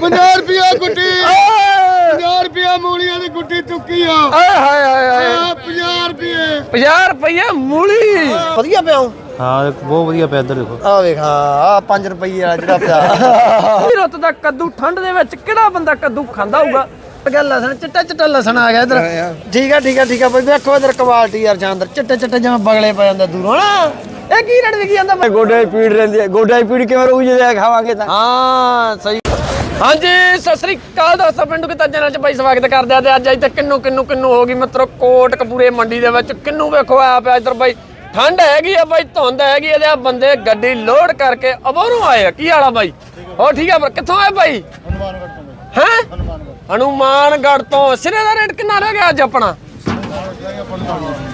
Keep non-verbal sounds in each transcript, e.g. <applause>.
50 ਰੁਪਿਆ ਗੁੱਟੀ 50 ਰੁਪਿਆ ਮੂਲੀਆਂ ਦੀ ਗੁੱਟੀ ਚੁੱਕੀ ਆ। ਆਏ ਹਾਏ ਹਾਏ ਹਾਏ। ਆ 50 ਰੁਪਏ 50 ਰੁਪਏ ਮੂਲੀ। ਵਧੀਆ ਪਿਆ ਹਾਂ ਬਹੁਤ ਵਧੀਆ ਪਿਆ ਇੱਧਰ ਦੇਖੋ। ਆ ਵੇਖ ਹਾਂ ਆ 5 ਰੁਪਏ ਵਾਲਾ ਜਿਹੜਾ ਪਿਆ। ਰੁੱਤ ਦਾ ਕੱਦੂ ਠੰਡ ਦੇ ਵਿੱਚ ਕਿਹੜਾ ਬੰਦਾ ਕੱਦੂ ਖਾਂਦਾ ਹੋਊਗਾ? ਗੱਲ ਲਸਣ ਚਿੱਟਾ ਚਿੱਟਾ ਲਸਣ ਆ ਗਿਆ ਇਧਰ। ਠੀਕ ਆ ਠੀਕ ਆ ਠੀਕ ਆ ਬਈ ਵੇਖੋ ਇਧਰ ਕੁਆਲਿਟੀ ਯਾਰ ਜਾਂਦਰ ਚਿੱਟੇ ਚਿੱਟੇ ਜਿਵੇਂ ਬਗਲੇ ਪੈ ਜਾਂਦੇ ਦੂਰੋਂ ਨਾ ਇਹ ਕੀ ਰੇਟ ਵਿਕੀ ਜਾਂਦਾ? ਗੋਡੇ ਪੀੜ ਰਹਿੰਦੀ ਹੈ। ਗੋਡਾ ਪੀੜ ਕਿਵੇਂ ਰਹੂ ਜੇ ਖਾਵਾਂਗੇ ਤਾਂ? ਹਾਂ ਸਹੀ। ਹਾਂਜੀ, ਸਤਿ ਸ੍ਰੀ ਅਕਾਲ ਦੋਸਤੋ, ਪਿੰਡੂ ਕਿਤਾ ਚੈਨਲ 'ਚ ਬਾਈ ਸਵਾਗਤ ਕਰਦੇ ਆ ਤੇ ਅੱਜ ਅੱਜ ਕਿੰਨੂ ਕਿੰਨੂ ਕਿੰਨੂ ਹੋ ਗਈ ਮਿੱਤਰੋ, ਕੋਟ ਕਪੂਰੇ ਮੰਡੀ ਦੇ ਵਿੱਚ। ਕਿੰਨੂ ਵੇਖੋ ਆਇਆ ਪਿਆ ਇੱਧਰ ਬਾਈ ਠੰਡ ਹੈਗੀ ਆ ਬਾਈ ਧੁੰਦ ਹੈਗੀ ਇਹਦੇ ਆ ਬੰਦੇ ਗੱਡੀ ਲੋਡ ਕਰਕੇ ਅਬੋਰੋਂ ਆਏ ਆ। ਕੀ ਹਾਲਾ ਬਾਈ ਹੋ ਠੀਕ ਆ ਪਰ ਕਿੱਥੋਂ ਆਏ ਬਾਈ ਹੈ? ਹਨੂਮਾਨਗੜ੍ਹ ਤੋਂ। ਸਿਰੇ ਦਾ ਰੇਟ ਕਿੰਨਾ ਰਹਿ ਗਿਆ ਅੱਜ ਆਪਣਾ?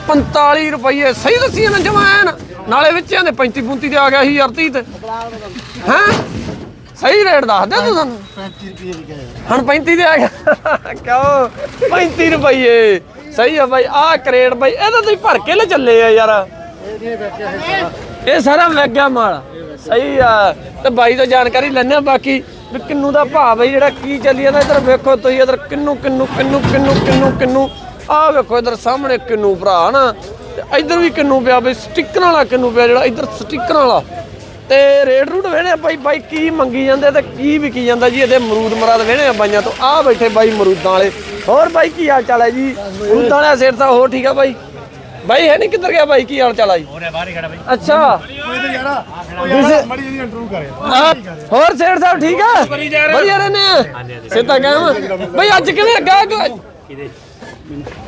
45 ਰੁਪਏ ਸਹੀ ਦੱਸੀ ਨਾ ਜਵਾਨ। ਨਾਲੇ ਵਿੱਚ ਆਂਦੇ 35 35 ਤੇ ਆ ਗਿਆ ਸੀ ਯਾਰ 30 ਤੇ। ਹੈ? ਸਹੀ ਰੇਟ ਦੱਸ ਦੇ ਤੂੰ ਸਾਨੂੰ? 35 ਰੁਪਏ ਦੀ ਹੁਣ 35 ਤੇ ਆ ਗਿਆ। ਕਿਉਂ? 35 ਰੁਪਏ ਸਹੀ ਆ ਬਾਈ ਆਹ ਕਰੇਟ ਬਾਈ ਇਹਦਾ ਤੁਸੀਂ ਭਰ ਕੇ ਲੈ ਚੱਲੇ ਆ ਯਾਰ। ਇਹ ਸਾਰਾ। ਵਿਕ ਗਿਆ ਮਾਲ। ਸਹੀ ਆ। ਤੇ ਬਾਈ ਤੋਂ ਜਾਣਕਾਰੀ ਲੈਣੇ ਆ ਬਾਕੀ ਵੀ ਕਿੰਨੂ ਦਾ ਭਾਅ ਬਈ ਜਿਹੜਾ ਕੀ ਚੱਲੀ ਜਾਂਦਾ ਇਧਰ ਵੇਖੋ ਤੁਸੀਂ ਇਧਰ ਕਿੰਨੂ ਕਿੰਨੂ ਕਿੰਨੂ ਕਿੰਨੂ ਕਿੰਨੂ ਕਿੰਨੂ। ਆਹ ਵੇਖੋ ਇਧਰ ਸਾਹਮਣੇ ਕਿੰਨੂ ਭਰਾ ਨਾ ਤੇ ਇਧਰ ਵੀ ਕਿੰਨੂ ਪਿਆ ਬਈ ਸਟicker ਵਾਲਾ ਕਿੰਨੂ ਪਿਆ ਜਿਹੜਾ ਇਧਰ ਸਟicker ਵਾਲਾ। ਤੇ ਰੇਟ ਰੂਟ ਵੇਣੇ ਬਾਈ ਬਾਈ ਕੀ ਮੰਗੀ ਜਾਂਦੇ ਤੇ ਕੀ ਵਿਕੀ ਜਾਂਦਾ ਜੀ ਇਹਦੇ ਅਮਰੂਦ ਮਰਾਦ ਵੇਣੇ ਆ ਬਾਈਆਂ ਤੋਂ। ਆਹ ਬੈਠੇ ਬਾਈ ਅਮਰੂਦਾਂ ਵਾਲੇ। ਹੋਰ ਬਾਈ ਕੀ ਹਾਲ ਚਾਲ ਹੈ ਜੀ? ਅਮਰੂਦਾਂ ਵਾਲਾ ਸੇਠ ਸਾਹਿਬ ਹੋਰ ਠੀਕ ਆ ਬਾਈ। ਬਾਈ ਹੈ ਨਹੀਂ ਕਿੱਧਰ ਗਿਆ ਬਾਈ? ਕੀ ਹਾਲ ਚਾਲ ਆ ਜੀ? ਹੋਰ ਬਾਹਰ ਹੀ ਖੜਾ ਬਾਈ। ਅੱਛਾ। ਹੋਰ ਸੇਠ ਸਾਹਿਬ ਠੀਕ ਆ? ਵਧੀਆ ਰਹਿੰਦੇ ਆ? ਸਿੱਧਾ ਕਹਿਮ ਬਾਈ ਅੱਜ ਕਿਵੇਂ ਲੱਗਾ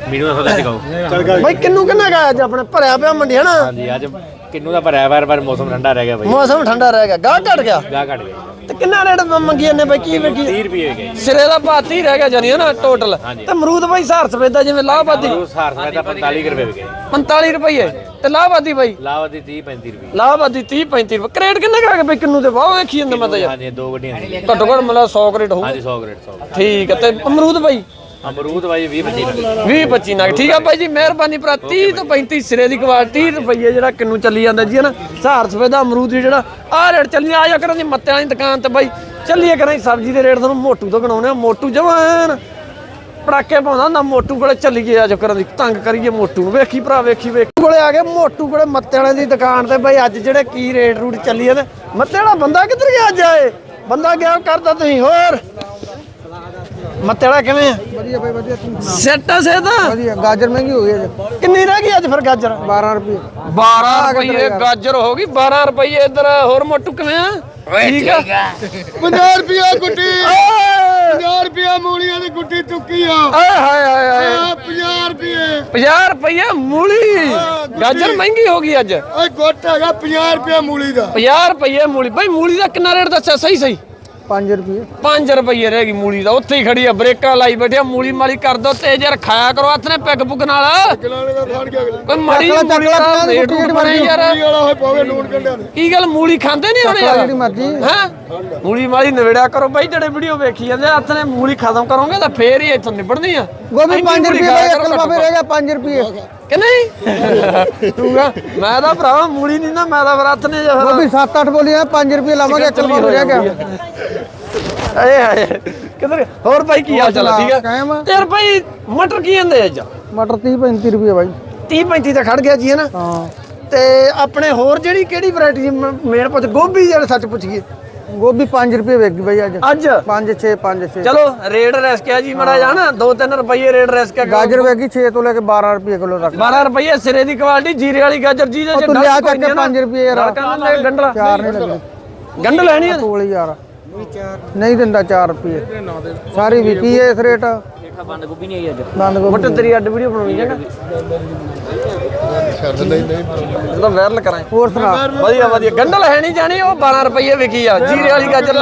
ਮੈਨੂੰ ਦੱਸੋ ਚਗਾਓ ਬਈ ਕਿੰਨੂ ਕਿੰਨਾ ਗਾ ਅੱਜ ਆਪਣੇ? ਭਰਿਆ ਪਿਆ ਮੰਡੀ ਹਨਾ ਹਾਂਜੀ ਅੱਜ ਕਿੰਨੂ ਦਾ ਭਰਿਆ ਵਾਰ ਵਾਰ ਮੌਸਮ ਠੰਡਾ ਰਹਿ ਗਿਆ ਬਾਈ। ਮੌਸਮ ਠੰਡਾ ਰਹਿ ਗਿਆ ਗਾਹ ਘਟ ਗਿਆ। ਗਾ ਘਟ ਗਿਆ। ਤੇ ਕਿੰਨਾ ਰੇਟ ਮੰਗੀ ਜਾਂਦੇ ਬਈ ਕੀ ਵਿਕੀ 30 ਰੁਪਏ ਗਏ ਸਿਰੇ ਦਾ ਭਾਤੀ ਰਹਿ ਗਿਆ ਜਾਨੀ ਨਾ ਟੋਟਲ ਤੇ ਅਮਰੂਦ ਬਾਈ ਸਹਾਰ ਸਫੇਦਾ ਜਿਵੇਂ ਲਾਹਬਾਦੀ। ਉਹ ਸਾਰ ਦਾ 45 ਰੁਪਏ ਗਏ। 45 ਰੁਪਏ ਤੇ ਲਾਹਬਾਦੀ ਬਾਈ? ਲਾਵਦੀ 30 35 ਰੁਪਏ। ਲਾਹਬਾਦੀ 30 35 ਰੁਪਏ। ਕਰੇਟ ਕਿੰਨੇ ਕਾ ਕੇ ਬਈ ਕਿੰਨੂ ਤੇ ਵਾਹ ਵੇਖੀ ਜਾਂਦਾ ਮੈਂ ਤਾਂ ਯਾਰ। ਹਾਂਜੀ ਦੋ ਗੱਡੀਆਂ ਸੀ। ਘੱਟੋ ਘੱਟ ਮਤਲਬ 100 ਕਰੇਟ ਹੋਊ ਹਾਂਜੀ 100 ਗ੍ਰੇਡ 100 ਠੀਕ ਹੈ ਤੇ ਅਮਰੂਦ ਬਾਈ? ਅਮਰੂਦ ਬਾਈ 20 25 ਰੁਪਏ 20 25 ਨਗ, ਠੀਕ ਆ ਬਾਈ ਜੀ, ਮਿਹਰਬਾਨੀ ਭਰਾ 30 ਤੋਂ 35 ਸਿਰੇ ਦੀ ਕੁਆਲਿਟੀ ਰੁਪਈਏ ਜਿਹੜਾ ਕਿੰਨੂ ਚੱਲੀ ਜਾਂਦਾ ਜੀ ਨਾ ਸਹਾਰ ਸਫੇਦਾ ਅਮਰੂਦ ਵੀ ਜਿਹੜਾ ਆਹ ਰੇਟ ਚੱਲੀ ਆ ਜਾ ਕਰਾਂ ਦੀ ਮੱਤੇ ਵਾਲੀ ਦੁਕਾਨ ਤੇ ਬਾਈ। ਚੱਲੀਏ ਕਰਾਂ ਸਬਜ਼ੀ ਦੇ ਰੇਟ ਤੁਹਾਨੂੰ ਮੋਟੂ ਤੋਂ ਗਣਾਉਣੇ ਆ, ਮੋਟੂ ਜਵਾਨ। ਪੜਾਕੇ ਪਾਉਂਦਾ ਨਾ ਮੋਟੂ ਕੋਲੇ ਚੱਲੀਏ, ਆ ਚੱਕਰਾਂ ਦੀ ਤੰਗ ਕਰੀਏ ਮੋਟੂ ਨੂੰ। ਵੇਖੀ ਭਰਾ, ਵੇਖੀ ਵੇਖੀ। ਕੋਲੇ ਆ ਗਏ, ਮੋਟੂ ਕੋਲੇ ਮੱਤੇ ਵਾਲੇ ਦੀ ਦੁਕਾਨ ਤੇ ਬਈ, ਅੱਜ ਜਿਹੜੇ ਕੀ ਰੇਟ ਰੂਟ ਚੱਲੀ ਜਾਂਦੇ। ਮੱਤੇ ਵਾਲਾ ਬੰਦਾ ਕਿੱਧਰ ਗਿਆ ਅੱਜ ਆਏ? ਬੰਦਾ ਗਿਆ ਕਰਦਾ ਤੁਸੀਂ, ਹੋਰ। ਮੱਤੇ ਵਾਲਾ ਕਿਵੇਂ ਆ? ਵਧੀਆ ਬਈ ਵਧੀਆ ਤੂੰ ਸੈੱਟ ਆ ਸੇਦਾ ਵਧੀਆ ਗਾਜਰ ਮਹਿੰਗੀ ਹੋ ਗਈ ਅੱਜ ਕਿੰਨੀ ਰਹਿ ਗਈ ਅੱਜ ਫਿਰ ਗਾਜਰ? 12 ਰੁਪਏ। 12 ਰੁਪਏ ਗਾਜਰ ਹੋ ਗਈ 12 ਰੁਪਏ ਇੱਧਰ ਹੋਰ ਮੋਟੂ ਕਿਵੇਂ ਆ? ਠੀਕ ਆ? 50 ਰੁਪਿਆ ਗੁੱਟੀ 50 ਰੁਪਿਆ ਮੂਲੀਆਂ ਦੀ ਗੁੱਟੀ ਚੁੱਕੀ ਆ। ਆਏ ਹਾਏ ਹਾਏ ਹਾਏ। ਆ 50 ਰੁਪਏ। 50 ਰੁਪਏ ਮੂਲੀ। ਗਾਜਰ ਮਹਿੰਗੀ ਹੋ ਗਈ ਅੱਜ। ਓਏ ਗੁੱਟ ਹੈਗਾ 50 ਰੁਪਿਆ ਮੂਲੀ ਦਾ। 50 ਰੁਪਏ ਮੂਲੀ। ਭਾਈ ਮੂਲੀ ਦਾ ਕਿੰਨਾ ਰੇਟ ਦੱਸਿਆ? ਸਹੀ ਸਹੀ। 5 ਰੁਪਏ। 5 ਰੁਪਏ ਰਹਿ ਗਈ ਮੂਲੀ ਦਾ ਉੱਥੇ ਹੀ ਖੜੀ ਆ ਬ੍ਰੇਕਾਂ ਲਾਈ ਬੈਠਿਆ ਮੂਲੀ ਮਾਲੀ ਕਰ ਦੋ ਤੇ ਯਾਰ ਖਾਇਆ ਕਰੋ ਹੱਥ ਨੇ ਪੈਗ ਪੁੱਗ ਨਾਲ। ਕੋਈ ਮਾੜੀ ਮੂਲੀ ਦਾ ਰੇਟ ਬਣੇ ਯਾਰ। ਕੀ ਗੱਲ ਮੂਲੀ ਖਾਂਦੇ ਨਹੀਂ ਹੁਣ ਯਾਰ? ਜਿਹੜੀ ਮਰਜ਼ੀ। ਹੈਂ? ਮੂਲੀ ਮਾਲੀ ਨਵੇੜਿਆ ਕਰੋ ਬਾਈ ਜਿਹੜੇ ਵੀਡੀਓ ਵੇਖੀ ਜਾਂਦੇ ਹੱਥ ਨੇ ਮੂਲੀ ਖਤਮ ਕਰੋਗੇ ਤਾਂ ਫੇਰ ਹੀ ਇੱਥੋਂ ਨਿਬੜਨੀ ਆ। ਗੋਭੀ ਇੰਨੀ 5 ਮੂਲੀ ਰੁਪਏ ਦਾ ਇੱਕ ਲਫਾਫੇ ਰਹਿ ਗਿਆ 5 ਰੁਪਏ। ਕਿ ਨਹੀਂ? ਤੂੰ ਕਹ ਮੈਂ ਤਾਂ ਭਰਾਵਾ ਮੂਲੀ ਨਹੀਂ ਨਾ ਮੈਂ ਤਾਂ ਹੱਥ ਨੇ ਗੋਭੀ 7-8 ਬੋਲੀਆਂ 5 ਰੁਪਏ ਲਾਵਾਂਗੇ ਇੱਕ ਲਫਾਫੇ ਰਹਿ ਗਿਆ। ਏ ਹਾਏ ਕਿਧਰ ਹੋਰ ਭਾਈ ਕੀ ਹਾਲ ਚਾਲ ਆ? ਠੀਕ ਆ? ਆ। ਯਾਰ ਭਾਈ ਮਟਰ ਕੀ ਜਾਂਦੇ ਅੱਜ? ਮਟਰ 30 35 ਰੁਪਏ ਬਾਈ। 30 35 ਤੇ ਖੜ ਗਿਆ ਜੀ ਹੈ ਨਾ? ਹਾਂ। ਤੇ ਆਪਣੇ ਹੋਰ ਜਿਹੜੀ ਕਿਹੜੀ ਵੈਰਾਈਟੀ ਮੇਨ ਪੁੱਛ ਗੋਭੀ ਜਿਹੜੇ ਸੱਚ ਪੁੱਛੀਏ ਗੋਭੀ 5 ਰੁਪਏ ਵਿਕ ਗਈ ਬਾਈ ਅੱਜ। ਅੱਜ? 5 6 5 6 ਚਲੋ ਰੇਟ ਰੈਸਕਿਆ ਜੀ ਮੜਾ ਜਾਣਾ 2-3 ਰੁਪਏ ਰੇਟ ਰੈਸਕਿਆ ਗਾਜਰ ਵਿਕ ਗਈ 6 ਤੋਂ ਲੈ ਕੇ 12 ਰੁਪਏ ਕਿਲੋ ਤੱਕ। 12 ਰੁਪਏ ਸਿਰੇ ਦੀ ਕੁਆਲਿਟੀ ਜੀਰੇ ਵਾਲੀ ਗਾਜਰ ਜੀ ਦੇ ਤੂੰ ਲਿਆ ਚੱਕ ਕੇ 5 ਰੁਪਏ ਯਾਰ। ਗੰਡਲਾ ਚਾਰ ਨਹੀਂ ਲੱਗਦੇ ਗੰਡ ਲੈਣੀ ਆ। ਕੋਲ ਯਾਰ। ਨਹੀਂ ਦਿੰਦਾ 4 ਰੁਪਏ ਸਾਰੀ ਵਿਕੀ ਹੈ ਇਸ ਰੇਟ। ਬੰਦ ਗੋਭੀ ਨਹੀਂ ਆਈ ਅੱਜ। ਬੰਦ ਗੋਭੀ ਮੋਟੇ ਤੇਰੀ ਅੱਡ ਵੀਡੀਓ ਬਣਾਉਣੀ ਜਾਗਾ ਛੱਡ ਨਹੀਂ ਨਹੀਂ ਇਹ ਤਾਂ ਵਾਇਰਲ ਕਰਾਂ ਹੋਰ ਸੁਣਾ। ਵਧੀਆ ਵਧੀਆ। ਗੰਡਲ ਹੈ ਨਹੀਂ ਜਾਣੀ ਉਹ 12 ਰੁਪਏ ਵਿਕੀ ਆ। ਜੀਰੇ ਵਾਲੀ ਗਾਜਰ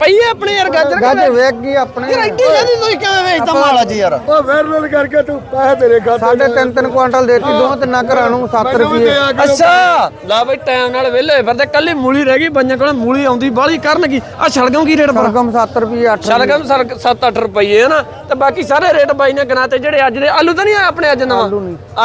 ਪਈ ਆਪਣੇ ਯਾਰ ਗਾਜਰ ਗਾਜਰ ਵਿਕ ਗਈ ਆਪਣੇ। ਐਡੀ ਜਾਂਦੀ ਤੁਸੀਂ ਕਿਵੇਂ ਵੇਚਦਾ ਮਾਲ ਅੱਜ ਯਾਰ? ਉਹ ਵਾਇਰਲ ਕਰਕੇ ਤੂੰ ਪੈਸੇ ਤੇਰੇ ਖਾਤੇ ਸਾਡੇ ਤਿੰਨ ਤਿੰਨ ਕੁਆਂਟਲ ਦੇਤੀ ਦੋ ਤਿੰਨਾਂ ਘਰਾਂ ਨੂੰ 7 ਰੁਪਏ। ਅੱਛਾ। ਲਾ ਬਈ ਟਾਈਮ ਨਾਲ ਵਿਹਲੇ ਹੋਏ ਫਿਰਦੇ। ਕੱਲੀ ਮੂਲੀ ਰਹਿ ਗਈ ਬੰਜਾਂ ਕੋਲ ਮੂਲੀ ਆਉਂਦੀ ਬਾਹਲੀ ਕਰਨਗੀ। ਆ ਛੜਗਮ ਕੀ ਰੇਟ ਪਰ ਸਰਗਮ 7 ਰੁਪਏ 8 ਸ਼ਲਗਮ 7-8 ਰੁਪਏ ਹੈ ਨਾ ਤੇ ਬਾਕੀ ਸਾਰੇ ਰੇਟ ਬਾਈ ਨੇ ਗਨਾਤੇ ਜਿਹੜੇ ਅੱਜ ਦੇ ਆਲੂ ਤਾਂ ਨਹੀਂ ਆਇਆ ਆਪਣੇ ਅੱਜ ਨਵਾਂ?